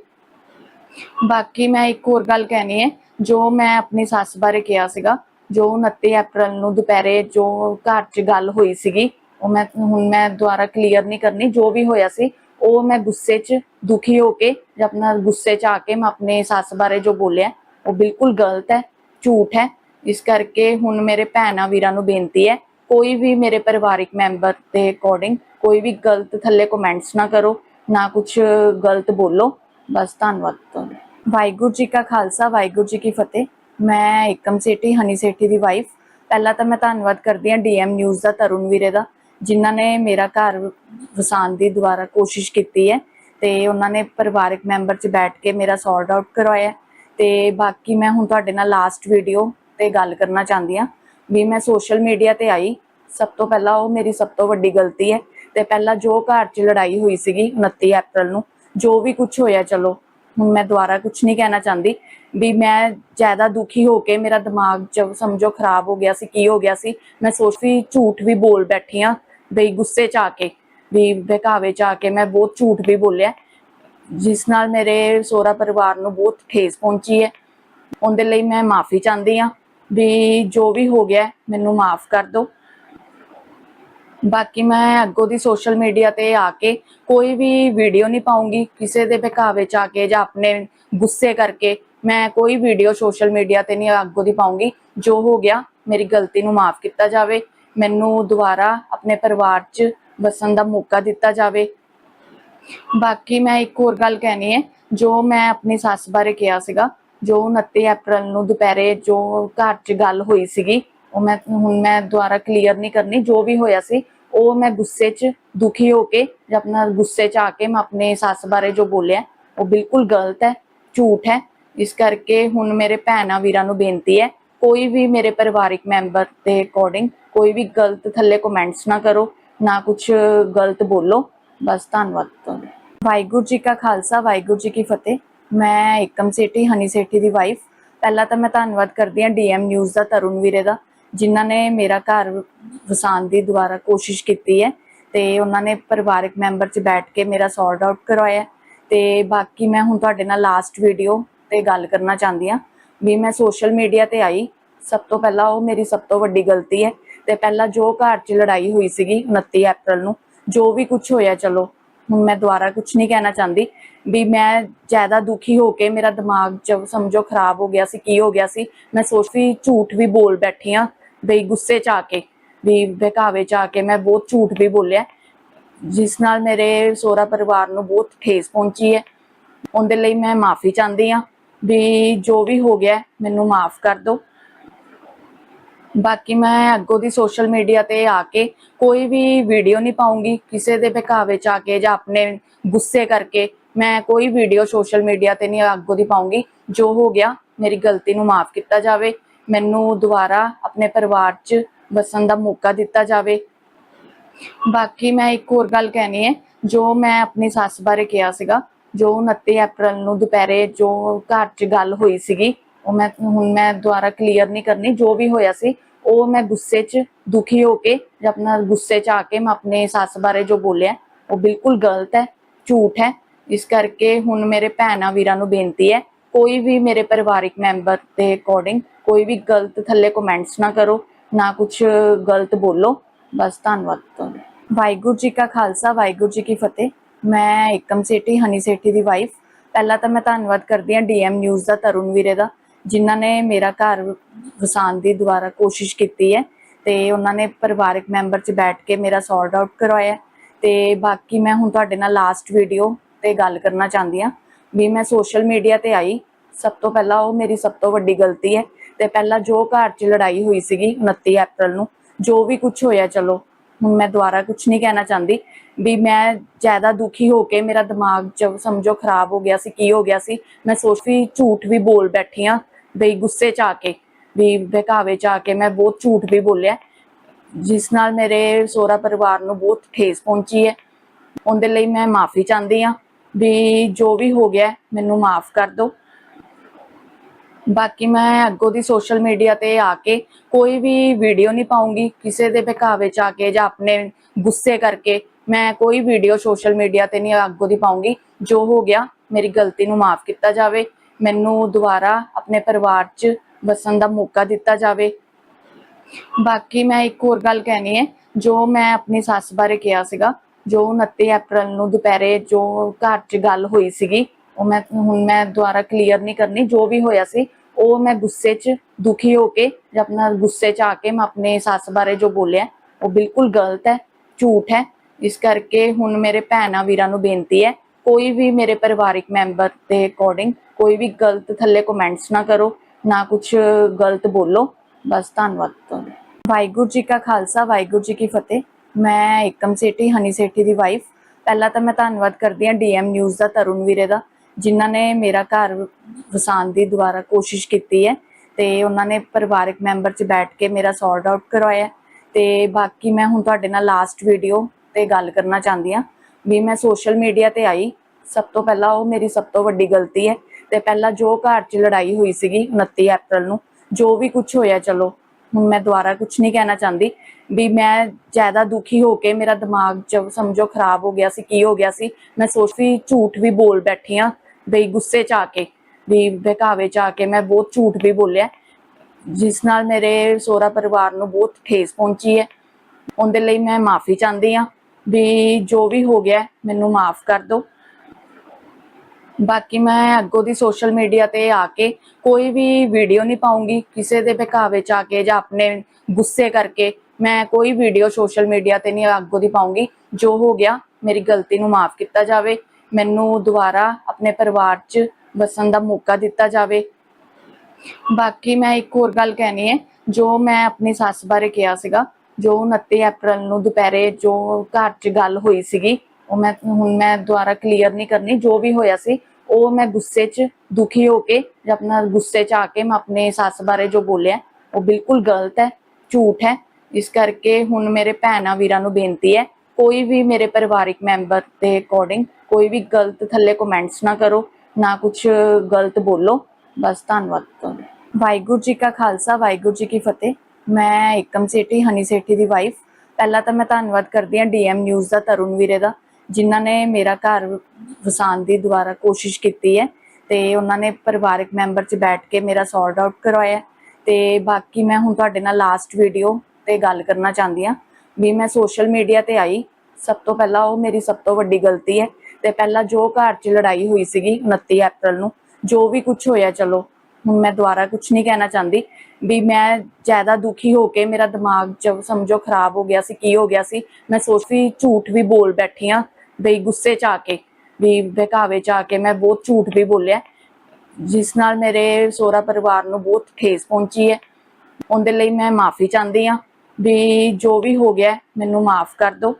ਬਾਕੀ ਮੈਂ ਇੱਕ ਹੋਰ ਗੱਲ ਕਹਿਣੀ ਹੈ, ਜੋ ਮੈਂ ਆਪਣੀ ਸੱਸ ਬਾਰੇ ਕਿਹਾ ਸੀਗਾ, ਜੋ 29 ਅਪ੍ਰੈਲ ਨੂੰ ਦੁਪਹਿਰੇ ਜੋ ਘਰ 'ਚ ਗੱਲ ਹੋਈ ਸੀਗੀ ਉਹ ਮੈਂ ਹੁਣ ਮੈਂ ਦੁਬਾਰਾ ਕਲੀਅਰ ਨਹੀਂ ਕਰਨੀ, ਜੋ ਵੀ ਹੋਇਆ ਸੀ, ਉਹ ਮੈਂ ਗੁੱਸੇ 'ਚ ਦੁਖੀ ਹੋ ਕੇ ਜਾਂ ਆਪਣਾ ਗੁੱਸੇ 'ਚ ਆ ਕੇ ਮੈਂ ਆਪਣੇ ਸੱਸ ਬਾਰੇ ਜੋ ਬੋਲਿਆ, ਉਹ ਬਿਲਕੁਲ ਗਲਤ ਹੈ, ਝੂਠ ਹੈ। ਇਸ ਕਰਕੇ ਹੁਣ ਮੇਰੇ ਭੈਣਾਂ ਵੀਰਾਂ ਨੂੰ ਬੇਨਤੀ ਹੈ, ਕੋਈ ਵੀ ਮੇਰੇ ਪਰਿਵਾਰਿਕ ਮੈਂਬਰ ਦੇ ਅਕੋਰਡਿੰਗ ਕੋਈ ਵੀ ਗਲਤ ਥੱਲੇ ਕਮੈਂਟਸ ਨਾ ਕਰੋ, ਨਾ ਕੁਝ ਗਲਤ ਬੋਲੋ। ਬਸ ਧੰਨਵਾਦ ਤੁਹਾਡਾ। ਵਾਹਿਗੁਰੂ ਜੀ ਕਾ ਖਾਲਸਾ, ਵਾਹਿਗੁਰੂ ਜੀ ਕੀ ਫਤਿਹ। ਮੈਂ ਇਕਮ ਸੇਠੀ, ਹਨੀ ਸੇਠੀ ਦੀ ਵਾਈਫ ਪਹਿਲਾਂ ਤਾਂ ਮੈਂ ਧੰਨਵਾਦ ਕਰਦੀ ਹਾਂ ਡੀਐਮ ਨਿਊਜ਼ ਦਾ, ਤਰੁਣ ਵੀਰੇ ਦਾ। ਜਿਨ੍ਹਾਂ ਨੇ ਮੇਰਾ ਘਰ ਵਸਾਉਣ ਦੀ ਦੁਬਾਰਾ ਕੋਸ਼ਿਸ਼ ਕੀਤੀ ਹੈ ਤੇ ਉਹਨਾਂ ਨੇ ਪਰਿਵਾਰਕ ਮੈਂਬਰ 'ਚ ਬੈਠ ਕੇ ਮੇਰਾ ਸੌਰਟ ਆਊਟ ਕਰਵਾਇਆ ਤੇ ਬਾਕੀ ਮੈਂ ਹੁਣ ਤੁਹਾਡੇ ਨਾਲ ਲਾਸਟ ਵੀਡੀਓ ਤੇ ਗੱਲ ਕਰਨਾ ਚਾਹੁੰਦੀ ਹਾਂ ਵੀ ਮੈਂ ਸੋਸ਼ਲ ਮੀਡੀਆ ਤੇ ਆਈ। ਸਭ ਤੋਂ ਪਹਿਲਾਂ ਉਹ ਮੇਰੀ ਸਭ ਤੋਂ ਵੱਡੀ ਗਲਤੀ ਹੈ ਤੇ ਪਹਿਲਾਂ ਜੋ ਘਰ 'ਚ ਲੜਾਈ ਹੋਈ ਸੀਗੀ 29 ਅਪ੍ਰੈਲ ਨੂੰ, ਜੋ ਵੀ ਕੁਝ ਹੋਇਆ ਚਲੋ ਹੁਣ ਮੈਂ ਦੁਬਾਰਾ ਕੁਝ ਨਹੀਂ ਕਹਿਣਾ ਚਾਹੁੰਦੀ। ਵੀ ਮੈਂ ਜ਼ਿਆਦਾ ਦੁਖੀ ਹੋ ਕੇ ਮੇਰਾ ਦਿਮਾਗ ਚ ਸਮਝੋ ਖਰਾਬ ਹੋ ਗਿਆ ਸੀ, ਕੀ ਹੋ ਗਿਆ ਸੀ। ਮੈਂ ਸੋਚਦੀ ਝੂਠ ਵੀ ਬੋਲ ਬੈਠੀ ਆ, ਬਈ ਗੁੱਸੇ ਚ ਆ ਕੇ, ਵੀ ਬਹਿਕਾਵੇ ਚ ਆ ਕੇ ਮੈਂ ਬਹੁਤ ਝੂਠ ਵੀ ਬੋਲਿਆ। ਜਿਸ ਨਾਲ ਮੇਰੇ ਸੋਹਰਾ ਪਰਿਵਾਰ ਨੂੰ ਬਹੁਤ ਠੇਸ ਪਹੁੰਚੀ ਹੈ। ਉਹਦੇ ਲਈ ਮੈਂ ਮਾਫੀ ਚਾਹੁੰਦੀ ਆ, ਵੀ ਜੋ ਵੀ ਹੋ ਗਿਆ ਮੈਨੂੰ ਮਾਫ ਕਰ ਦਿਓ। ਬਾਕੀ ਮੈਂ ਅੱਗੋਂ ਦੀ ਸੋਸ਼ਲ ਮੀਡੀਆ ਤੇ ਆ ਕੇ ਕੋਈ ਵੀ ਵੀਡੀਓ ਨਹੀਂ ਪਾਉਂਗੀ, ਕਿਸੇ ਦੇ ਬਹਿਕਾਵੇ ਚ ਆ ਕੇ ਜਾਂ ਆਪਣੇ ਗੁੱਸੇ ਕਰਕੇ ਮੈਂ ਕੋਈ ਵੀਡੀਓ ਸੋਸ਼ਲ ਮੀਡੀਆ ਤੇ ਨਹੀਂ ਅੱਗੋਂ ਦੀ ਪਾਉਂਗੀ। ਜੋ ਹੋ ਗਿਆ, ਮੇਰੀ ਗਲਤੀ ਨੂੰ ਮਾਫ ਕੀਤਾ ਜਾਵੇ, ਮੈਨੂੰ ਦੁਬਾਰਾ ਆਪਣੇ ਪਰਿਵਾਰ 'ਚ ਵਸਣ ਦਾ ਮੌਕਾ ਦਿੱਤਾ ਜਾਵੇ। ਬਾਕੀ ਮੈਂ ਇੱਕ ਹੋਰ ਗੱਲ ਕਹਿਣੀ ਹੈ, ਜੋ ਮੈਂ ਆਪਣੀ ਸੱਸ ਬਾਰੇ ਕਿਹਾ ਸੀਗਾ, ਜੋ 29 ਅਪ੍ਰੈਲ ਨੂੰ ਦੁਪਹਿਰੇ ਜੋ ਘਰ 'ਚ ਗੱਲ ਹੋਈ ਸੀਗੀ ਉਹ ਮੈਂ ਹੁਣ ਮੈਂ ਦੁਬਾਰਾ ਕਲੀਅਰ ਨਹੀਂ ਕਰਨੀ, ਜੋ ਵੀ ਹੋਇਆ ਸੀ, ਉਹ ਮੈਂ ਗੁੱਸੇ 'ਚ ਦੁਖੀ ਹੋ ਕੇ ਜਾਂ ਆਪਣਾ ਗੁੱਸੇ 'ਚ ਆ ਕੇ ਮੈਂ ਆਪਣੇ ਸੱਸ ਬਾਰੇ ਜੋ ਬੋਲਿਆ, ਉਹ ਬਿਲਕੁਲ ਗਲਤ ਹੈ, ਝੂਠ ਹੈ। ਇਸ ਕਰਕੇ ਹੁਣ ਮੇਰੇ ਭੈਣਾਂ ਵੀਰਾਂ ਨੂੰ ਬੇਨਤੀ ਹੈ, ਕੋਈ ਵੀ ਮੇਰੇ ਪਰਿਵਾਰਿਕ ਮੈਂਬਰ ਦੇ ਅਕੋਰਡਿੰਗ ਕੋਈ ਵੀ ਗਲਤ ਥੱਲੇ ਕਮੈਂਟਸ ਨਾ ਕਰੋ, ਨਾ ਕੁਝ ਗਲਤ ਬੋਲੋ। ਬਸ ਧੰਨਵਾਦ ਤੁਹਾਡਾ। ਵਾਹਿਗੁਰੂ ਜੀ ਕਾ ਖਾਲਸਾ, ਵਾਹਿਗੁਰੂ ਜੀ ਕੀ ਫਤਿਹ। ਮੈਂ ਇਕਮ ਸੇਠੀ, ਹਨੀ ਸੇਠੀ ਦੀ ਵਾਈਫ ਪਹਿਲਾਂ ਤਾਂ ਮੈਂ ਧੰਨਵਾਦ ਕਰਦੀ ਹਾਂ ਡੀਐਮ ਨਿਊਜ਼ ਦਾ, ਤਰੁਣ ਵੀਰੇ ਦਾ। ਜਿਨ੍ਹਾਂ ਨੇ ਮੇਰਾ ਘਰ ਵਸਾਉਣ ਦੀ ਦੁਬਾਰਾ ਕੋਸ਼ਿਸ਼ ਕੀਤੀ ਹੈ ਤੇ ਉਹਨਾਂ ਨੇ ਪਰਿਵਾਰਕ ਮੈਂਬਰ 'ਚ ਬੈਠ ਕੇ ਮੇਰਾ ਸੌਰਟ ਆਊਟ ਕਰਵਾਇਆ ਤੇ ਬਾਕੀ ਮੈਂ ਹੁਣ ਤੁਹਾਡੇ ਨਾਲ ਲਾਸਟ ਵੀਡੀਓ ਤੇ ਗੱਲ ਕਰਨਾ ਚਾਹੁੰਦੀ ਹਾਂ ਵੀ ਮੈਂ ਸੋਸ਼ਲ ਮੀਡੀਆ ਤੇ ਆਈ। ਸਭ ਤੋਂ ਪਹਿਲਾਂ ਉਹ ਮੇਰੀ ਸਭ ਤੋਂ ਵੱਡੀ ਗਲਤੀ ਹੈ ਤੇ ਪਹਿਲਾਂ ਜੋ ਘਰ 'ਚ ਲੜਾਈ ਹੋਈ ਸੀਗੀ 29 ਅਪ੍ਰੈਲ ਨੂੰ, ਜੋ ਵੀ ਕੁਝ ਹੋਇਆ, ਚਲੋ, ਹੁਣ ਮੈਂ ਦੁਬਾਰਾ ਕੁਝ ਨਹੀਂ ਕਹਿਣਾ ਚਾਹੁੰਦੀ ਵੀ ਮੈਂ ਜ਼ਿਆਦਾ ਦੁਖੀ ਹੋ ਕੇ ਮੇਰਾ ਦਿਮਾਗ ਚ ਸਮਝੋ ਖਰਾਬ ਹੋ ਗਿਆ ਸੀ, ਕੀ ਹੋ ਗਿਆ ਸੀ, ਮੈਂ ਸੋਚ ਵੀ ਝੂਠ ਵੀ ਬੋਲ ਬੈਠੀ ਆ ਬਈ ਗੁੱਸੇ ਚ ਆ ਕੇ ਵੀ ਬਹਿਕਾਵੇ ਚ ਆ ਕੇ ਮੈਂ ਬਹੁਤ ਝੂਠ ਵੀ ਬੋਲਿਆ। ਜਿਸ ਨਾਲ ਮੇਰੇ ਸੋਹਰਾ ਪਰਿਵਾਰ ਨੂੰ ਬਹੁਤ ਠੇਸ ਪਹੁੰਚੀ ਹੈ। ਉਹਦੇ ਲਈ ਮੈਂ ਮਾਫੀ ਚਾਹੁੰਦੀ ਆ ਵੀ ਜੋ ਵੀ ਹੋ ਗਿਆ, ਮੈਨੂੰ ਮਾਫ ਕਰ ਦਿਓ। ਬਾਕੀ ਮੈਂ ਅੱਗੋਂ ਦੀ ਸੋਸ਼ਲ ਮੀਡੀਆ ਤੇ ਆ ਕੇ ਕੋਈ ਵੀ ਵੀਡੀਓ ਨਹੀਂ ਪਾਉਂਗੀ, ਕਿਸੇ ਦੇ ਬਹਿਕਾਵੇ ਚ ਆ ਕੇ ਜਾਂ ਆਪਣੇ ਗੁੱਸੇ ਕਰਕੇ ਮੈਂ ਕੋਈ ਵੀਡੀਓ ਸੋਸ਼ਲ ਮੀਡੀਆ ਤੇ ਨਹੀਂ ਅੱਗੋਂ ਦੀ ਪਾਉਂਗੀ। ਜੋ ਹੋ ਗਿਆ, ਮੇਰੀ ਗਲਤੀ ਨੂੰ ਮਾਫ ਕੀਤਾ ਜਾਵੇ। ਮੈਨੂੰ ਦੁਬਾਰਾ ਆਪਣੇ ਪਰਿਵਾਰ 'ਚ ਵਸਣ ਦਾ ਮੌਕਾ ਦਿੱਤਾ ਜਾਵੇ। ਬਾਕੀ ਮੈਂ ਇੱਕ ਹੋਰ ਗੱਲ ਕਹਿਣੀ ਹੈ, ਜੋ ਮੈਂ ਆਪਣੀ ਸੱਸ ਬਾਰੇ ਕਿਹਾ ਸੀਗਾ, ਜੋ 29 ਅਪ੍ਰੈਲ ਨੂੰ ਦੁਪਹਿਰੇ ਜੋ ਘਰ 'ਚ ਗੱਲ ਹੋਈ ਸੀਗੀ, ਉਹ ਮੈਂ ਹੁਣ ਮੈਂ ਦੁਬਾਰਾ ਕਲੀਅਰ ਨਹੀਂ ਕਰਨੀ, ਜੋ ਵੀ ਹੋਇਆ ਸੀ, ਉਹ ਮੈਂ ਗੁੱਸੇ 'ਚ ਦੁਖੀ ਹੋ ਕੇ ਜਾਂ ਆਪਣਾ ਗੁੱਸੇ 'ਚ ਆ ਕੇ ਮੈਂ ਆਪਣੇ ਸੱਸ ਬਾਰੇ ਜੋ ਬੋਲਿਆ, ਉਹ ਬਿਲਕੁਲ ਗਲਤ ਹੈ, ਝੂਠ ਹੈ। ਇਸ ਕਰਕੇ ਹੁਣ ਮੇਰੇ ਭੈਣਾਂ ਵੀਰਾਂ ਨੂੰ ਬੇਨਤੀ ਹੈ, ਕੋਈ ਵੀ ਮੇਰੇ ਪਰਿਵਾਰਿਕ ਮੈਂਬਰ ਦੇ ਅਕੋਰਡਿੰਗ ਕੋਈ ਵੀ ਗਲਤ ਥੱਲੇ ਕਮੈਂਟਸ ਨਾ ਕਰੋ, ਨਾ ਕੁਝ ਗਲਤ ਬੋਲੋ, ਬਸ ਧੰਨਵਾਦ ਤੁਹਾਡਾ। ਵਾਹਿਗੁਰੂ ਜੀ ਕਾ ਖਾਲਸਾ, ਵਾਹਿਗੁਰੂ ਜੀ ਕੀ ਫਤਿਹ। ਮੈਂ ਇਕਮ ਸੇਠੀ, ਹਨੀ ਸੇਠੀ ਦੀ ਵਾਈਫ ਪਹਿਲਾਂ ਤਾਂ ਮੈਂ ਧੰਨਵਾਦ ਕਰਦੀ ਹਾਂ ਡੀਐਮ ਨਿਊਜ਼ ਦਾ, ਤਰੁਣ ਵੀਰੇ ਦਾ, ਜਿਨ੍ਹਾਂ ਨੇ ਮੇਰਾ ਘਰ ਵਸਾਉਣ ਦੀ ਦੁਬਾਰਾ ਕੋਸ਼ਿਸ਼ ਕੀਤੀ ਹੈ ਤੇ ਉਹਨਾਂ ਨੇ ਪਰਿਵਾਰਕ ਮੈਂਬਰ 'ਚ ਬੈਠ ਕੇ ਮੇਰਾ ਸੌਰਟ ਆਊਟ ਕਰਵਾਇਆ ਤੇ ਬਾਕੀ ਮੈਂ ਹੁਣ ਤੁਹਾਡੇ ਨਾਲ ਲਾਸਟ ਵੀਡੀਓ ਤੇ ਗੱਲ ਕਰਨਾ ਚਾਹੁੰਦੀ ਹਾਂ। ਵੀ ਮੈਂ ਸੋਸ਼ਲ ਮੀਡੀਆ ਤੇ ਆਈ। ਸਭ ਤੋਂ ਪਹਿਲਾਂ ਉਹ ਮੇਰੀ ਸਭ ਤੋਂ ਵੱਡੀ ਗਲਤੀ ਹੈ ਤੇ ਪਹਿਲਾਂ ਜੋ ਘਰ 'ਚ ਲੜਾਈ ਹੋਈ ਸੀਗੀ 29 ਅਪ੍ਰੈਲ ਨੂੰ, ਜੋ ਵੀ ਕੁਝ ਹੋਇਆ, ਚਲੋ, ਹੁਣ ਮੈਂ ਦੁਬਾਰਾ ਕੁਝ ਨਹੀਂ ਕਹਿਣਾ ਚਾਹੁੰਦੀ, ਵੀ ਮੈਂ ਜ਼ਿਆਦਾ ਦੁਖੀ ਹੋ ਕੇ ਮੇਰਾ ਦਿਮਾਗ ਚ ਸਮਝੋ ਖਰਾਬ ਹੋ ਗਿਆ ਸੀ, ਕੀ ਹੋ ਗਿਆ ਸੀ, ਮੈਂ ਸੋਚ ਵੀ ਝੂਠ ਵੀ ਬੋਲ ਬੈਠੀ ਆ, ਬਈ ਗੁੱਸੇ ਚ ਆ ਕੇ, ਵੀ ਬਹਿਕਾਵੇ ਚ ਆ ਕੇ ਮੈਂ ਬਹੁਤ ਝੂਠ ਵੀ ਬੋਲਿਆ, ਜਿਸ ਨਾਲ ਮੇਰੇ ਸੋਹਰਾ ਪਰਿਵਾਰ ਨੂੰ ਬਹੁਤ ਠੇਸ ਪਹੁੰਚੀ ਹੈ, ਉਹਦੇ ਲਈ ਮੈਂ ਮਾਫੀ ਚਾਹੁੰਦੀ ਆ, ਵੀ ਜੋ ਵੀ ਹੋ ਗਿਆ, ਮੈਨੂੰ ਮਾਫ ਕਰ ਦਿਓ। ਬਾਕੀ ਮੈਂ ਅੱਗੋਂ ਦੀ ਸੋਸ਼ਲ ਮੀਡੀਆ ਤੇ ਆ ਕੇ ਕੋਈ ਵੀ ਵੀਡੀਓ ਨਹੀਂ ਪਾਉਂਗੀ, ਕਿਸੇ ਦੇ ਬਹਿਕਾਵੇ ਚ ਆ ਕੇ ਜਾਂ ਆਪਣੇ ਗੁੱਸੇ ਕਰਕੇ ਮੈਂ ਕੋਈ ਵੀਡੀਓ ਸੋਸ਼ਲ ਮੀਡੀਆ ਤੇ ਨਹੀਂ ਅੱਗੋਂ ਦੀ ਪਾਉਂਗੀ। ਜੋ ਹੋ ਗਿਆ, ਮੇਰੀ ਗਲਤੀ ਨੂੰ ਮਾਫ ਕੀਤਾ ਜਾਵੇ, ਮੈਨੂੰ ਦੁਬਾਰਾ ਆਪਣੇ ਪਰਿਵਾਰ 'ਚ ਵਸਣ ਦਾ ਮੌਕਾ ਦਿੱਤਾ ਜਾਵੇ। ਬਾਕੀ ਮੈਂ ਇੱਕ ਹੋਰ ਗੱਲ ਕਹਿਣੀ ਹੈ, ਜੋ ਮੈਂ ਆਪਣੀ ਸੱਸ ਬਾਰੇ ਕਿਹਾ ਸੀਗਾ, ਜੋ 29 ਅਪ੍ਰੈਲ ਨੂੰ ਦੁਪਹਿਰੇ ਜੋ ਘਰ 'ਚ ਗੱਲ ਹੋਈ ਸੀਗੀ ਉਹ ਮੈਂ ਹੁਣ ਮੈਂ ਦੁਬਾਰਾ ਕਲੀਅਰ ਨਹੀਂ ਕਰਨੀ, ਜੋ ਵੀ ਹੋਇਆ ਸੀ, ਉਹ ਮੈਂ ਗੁੱਸੇ 'ਚ ਦੁਖੀ ਹੋ ਕੇ ਜਾਂ ਆਪਣਾ ਗੁੱਸੇ 'ਚ ਆ ਕੇ ਮੈਂ ਆਪਣੇ ਸੱਸ ਬਾਰੇ ਜੋ ਬੋਲਿਆ, ਉਹ ਬਿਲਕੁਲ ਗਲਤ ਹੈ, ਝੂਠ ਹੈ। ਇਸ ਕਰਕੇ ਹੁਣ ਮੇਰੇ ਭੈਣਾਂ ਵੀਰਾਂ ਨੂੰ ਬੇਨਤੀ ਹੈ, ਕੋਈ ਵੀ ਮੇਰੇ ਪਰਿਵਾਰਿਕ ਮੈਂਬਰ ਦੇ ਅਕੋਰਡਿੰਗ ਕੋਈ ਵੀ ਗਲਤ ਥੱਲੇ ਕਮੈਂਟਸ ਨਾ ਕਰੋ, ਨਾ ਕੁਝ ਗਲਤ ਬੋਲੋ। ਬਸ ਧੰਨਵਾਦ ਤੁਹਾਡਾ। ਵਾਹਿਗੁਰੂ ਜੀ ਕਾ ਖਾਲਸਾ, ਵਾਹਿਗੁਰੂ ਜੀ ਕੀ ਫਤਿਹ। ਮੈਂ ਏਕਮ ਸੇਠੀ, ਹਨੀ ਸੇਠੀ ਦੀ ਵਾਈਫ ਪਹਿਲਾਂ ਤਾਂ ਮੈਂ ਧੰਨਵਾਦ ਕਰਦੀ ਹਾਂ ਡੀਐਮ ਨਿਊਜ਼ ਦਾ, ਤਰੁਣ ਵੀਰੇ ਦਾ। ਜਿਨ੍ਹਾਂ ਨੇ ਮੇਰਾ ਘਰ ਵਸਾਉਣ ਦੀ ਦੁਬਾਰਾ ਕੋਸ਼ਿਸ਼ ਕੀਤੀ ਹੈ ਤੇ ਉਹਨਾਂ ਨੇ ਪਰਿਵਾਰਕ ਮੈਂਬਰ 'ਚ ਬੈਠ ਕੇ ਮੇਰਾ ਸੌਰਟ ਆਊਟ ਕਰਵਾਇਆ ਤੇ ਬਾਕੀ ਮੈਂ ਹੁਣ ਤੁਹਾਡੇ ਨਾਲ ਲਾਸਟ ਵੀਡੀਓ ਤੇ ਗੱਲ ਕਰਨਾ ਚਾਹੁੰਦੀ ਹਾਂ ਵੀ ਮੈਂ ਸੋਸ਼ਲ ਮੀਡੀਆ ਤੇ ਆਈ। ਸਭ ਤੋਂ ਪਹਿਲਾਂ ਉਹ ਮੇਰੀ ਸਭ ਤੋਂ ਵੱਡੀ ਗਲਤੀ ਹੈ ਤੇ ਪਹਿਲਾਂ ਜੋ ਘਰ 'ਚ ਲੜਾਈ ਹੋਈ ਸੀਗੀ 29 ਅਪ੍ਰੈਲ ਨੂੰ, ਜੋ ਵੀ ਕੁਝ ਹੋਇਆ, ਚਲੋ, ਹੁਣ ਮੈਂ ਦੁਬਾਰਾ ਕੁਝ ਨਹੀਂ ਕਹਿਣਾ ਚਾਹੁੰਦੀ ਵੀ ਮੈਂ ਜ਼ਿਆਦਾ ਦੁਖੀ ਹੋ ਕੇ ਮੇਰਾ ਦਿਮਾਗ ਚ ਸਮਝੋ ਖਰਾਬ ਹੋ ਗਿਆ ਸੀ, ਕੀ ਹੋ ਗਿਆ ਸੀ, ਮੈਂ ਸੋਚ ਵੀ ਝੂਠ ਵੀ ਬੋਲ ਬੈਠੀ ਆ ਬਈ ਗੁੱਸੇ ਚ ਆ ਕੇ ਵੀ ਬਹਿਕਾਵੇ ਚ ਆ ਕੇ ਮੈਂ ਬਹੁਤ ਝੂਠ ਵੀ ਬੋਲਿਆ। ਜਿਸ ਨਾਲ ਮੇਰੇ ਸੋਹਰਾ ਪਰਿਵਾਰ ਨੂੰ ਬਹੁਤ ਠੇਸ ਪਹੁੰਚੀ ਹੈ। ਉਹਦੇ ਲਈ ਮੈਂ ਮਾਫੀ ਚਾਹੁੰਦੀ ਆ ਵੀ ਜੋ ਵੀ ਹੋ ਗਿਆ, ਮੈਨੂੰ ਮਾਫ ਕਰ ਦਿਓ। ਬਾਕੀ ਮੈਂ ਅੱਗੋਂ ਦੀ ਸੋਸ਼ਲ ਮੀਡੀਆ ਤੇ ਆ ਕੇ ਕੋਈ ਵੀ ਵੀਡੀਓ ਨਹੀਂ ਪਾਉਂਗੀ, ਕਿਸੇ ਦੇ ਬਹਿਕਾਵੇ ਚ ਆ ਕੇ ਜਾਂ ਆਪਣੇ ਗੁੱਸੇ ਕਰਕੇ ਮੈਂ ਕੋਈ ਵੀਡੀਓ ਸੋਸ਼ਲ ਮੀਡੀਆ ਤੇ ਨਹੀਂ ਅੱਗੋਂ ਦੀ ਪਾਉਂਗੀ। ਜੋ ਹੋ ਗਿਆ, ਮੇਰੀ ਗਲਤੀ ਨੂੰ ਮਾਫ ਕੀਤਾ ਜਾਵੇ। ਮੈਨੂੰ ਦੁਬਾਰਾ ਆਪਣੇ ਪਰਿਵਾਰ 'ਚ ਵਸਣ ਦਾ ਮੌਕਾ ਦਿੱਤਾ ਜਾਵੇ। ਬਾਕੀ ਮੈਂ ਇੱਕ ਹੋਰ ਗੱਲ ਕਹਿਣੀ ਹੈ, ਜੋ ਮੈਂ ਆਪਣੀ ਸੱਸ ਬਾਰੇ ਕਿਹਾ ਸੀਗਾ, ਜੋ 29 ਅਪ੍ਰੈਲ ਨੂੰ ਦੁਪਹਿਰੇ ਜੋ ਘਰ 'ਚ ਗੱਲ ਹੋਈ ਸੀਗੀ, ਉਹ ਮੈਂ ਹੁਣ ਮੈਂ ਦੁਬਾਰਾ ਕਲੀਅਰ ਨਹੀਂ ਕਰਨੀ, ਜੋ ਵੀ ਹੋਇਆ ਸੀ, ਉਹ ਮੈਂ ਗੁੱਸੇ 'ਚ ਦੁਖੀ ਹੋ ਕੇ ਜਾਂ ਆਪਣਾ ਗੁੱਸੇ 'ਚ ਆ ਕੇ ਮੈਂ ਆਪਣੇ ਸੱਸ ਬਾਰੇ ਜੋ ਬੋਲਿਆ, ਉਹ ਬਿਲਕੁਲ ਗਲਤ ਹੈ, ਝੂਠ ਹੈ। ਇਸ ਕਰਕੇ ਹੁਣ ਮੇਰੇ ਭੈਣਾਂ ਵੀਰਾਂ ਨੂੰ ਬੇਨਤੀ ਹੈ ਕੋਈ ਵੀ ਮੇਰੇ ਪਰਿਵਾਰਿਕ ਮੈਂਬਰ ਦੇ ਅਕੋਰਡਿੰਗ ਕੋਈ ਵੀ ਗਲਤ ਥੱਲੇ ਕਮੈਂਟਸ ਨਾ ਕਰੋ, ਨਾ ਕੁਝ ਗਲਤ ਬੋਲੋ। ਬਸ ਧੰਨਵਾਦ ਤੁਹਾਡਾ। ਵਾਹਿਗੁਰੂ ਜੀ ਕਾ ਖਾਲਸਾ, ਵਾਹਿਗੁਰੂ ਜੀ ਕੀ ਫਤਿਹ। ਮੈਂ ਇਕਮ ਸੇਠੀ, ਹਨੀ ਸੇਠੀ ਦੀ ਵਾਈਫ ਪਹਿਲਾਂ ਤਾਂ ਮੈਂ ਧੰਨਵਾਦ ਕਰਦੀ ਹਾਂ ਡੀਐਮ ਨਿਊਜ਼ ਦਾ, ਤਰੁਣ ਵੀਰੇ ਦਾ, ਜਿਨ੍ਹਾਂ ਨੇ ਮੇਰਾ ਘਰ ਵਸਾਉਣ ਦੀ ਦੁਬਾਰਾ ਕੋਸ਼ਿਸ਼ ਕੀਤੀ ਹੈ ਤੇ ਉਹਨਾਂ ਨੇ ਪਰਿਵਾਰਕ ਮੈਂਬਰ 'ਚ ਬੈਠ ਕੇ ਮੇਰਾ ਸੌਰਟ ਆਊਟ ਕਰਵਾਇਆ ਤੇ ਬਾਕੀ ਮੈਂ ਹੁਣ ਤੁਹਾਡੇ ਨਾਲ ਲਾਸਟ ਵੀਡੀਓ ਤੇ ਗੱਲ ਕਰਨਾ ਚਾਹੁੰਦੀ ਹਾਂ। ਵੀ ਮੈਂ ਸੋਸ਼ਲ ਮੀਡੀਆ ਤੇ ਆਈ। ਸਭ ਤੋਂ ਪਹਿਲਾਂ ਉਹ ਮੇਰੀ ਸਭ ਤੋਂ ਵੱਡੀ ਗਲਤੀ ਹੈ ਤੇ ਪਹਿਲਾਂ ਜੋ ਘਰ 'ਚ ਲੜਾਈ ਹੋਈ ਸੀਗੀ 29 ਅਪ੍ਰੈਲ ਨੂੰ, ਜੋ ਵੀ ਕੁਝ ਹੋਇਆ, ਚਲੋ, ਹੁਣ ਮੈਂ ਦੁਬਾਰਾ ਕੁਝ ਨਹੀਂ ਕਹਿਣਾ ਚਾਹੁੰਦੀ ਵੀ ਮੈਂ ਜ਼ਿਆਦਾ ਦੁਖੀ ਹੋ ਕੇ ਮੇਰਾ ਦਿਮਾਗ ਚ ਸਮਝੋ ਖਰਾਬ ਹੋ ਗਿਆ ਸੀ, ਕੀ ਹੋ ਗਿਆ ਸੀ, ਮੈਂ ਸੋਚੀ ਝੂਠ ਵੀ ਬੋਲ ਬੈਠੀ ਆ ਬਈ ਗੁੱਸੇ ਚ ਆ ਕੇ, ਵੀ ਬਹਿਕਾਵੇ ਚ ਆ ਕੇ ਮੈਂ ਬਹੁਤ ਝੂਠ ਵੀ ਬੋਲਿਆ। ਜਿਸ ਨਾਲ ਮੇਰੇ ਸੋਹਰਾ ਪਰਿਵਾਰ ਨੂੰ ਬਹੁਤ ਠੇਸ ਪਹੁੰਚੀ ਹੈ। ਉਹਦੇ ਲਈ ਮੈਂ ਮਾਫੀ ਚਾਹੁੰਦੀ ਆ ਵੀ ਜੋ ਵੀ ਹੋ ਗਿਆ ਮੈਨੂੰ ਮਾਫ ਕਰ ਦਿਓ।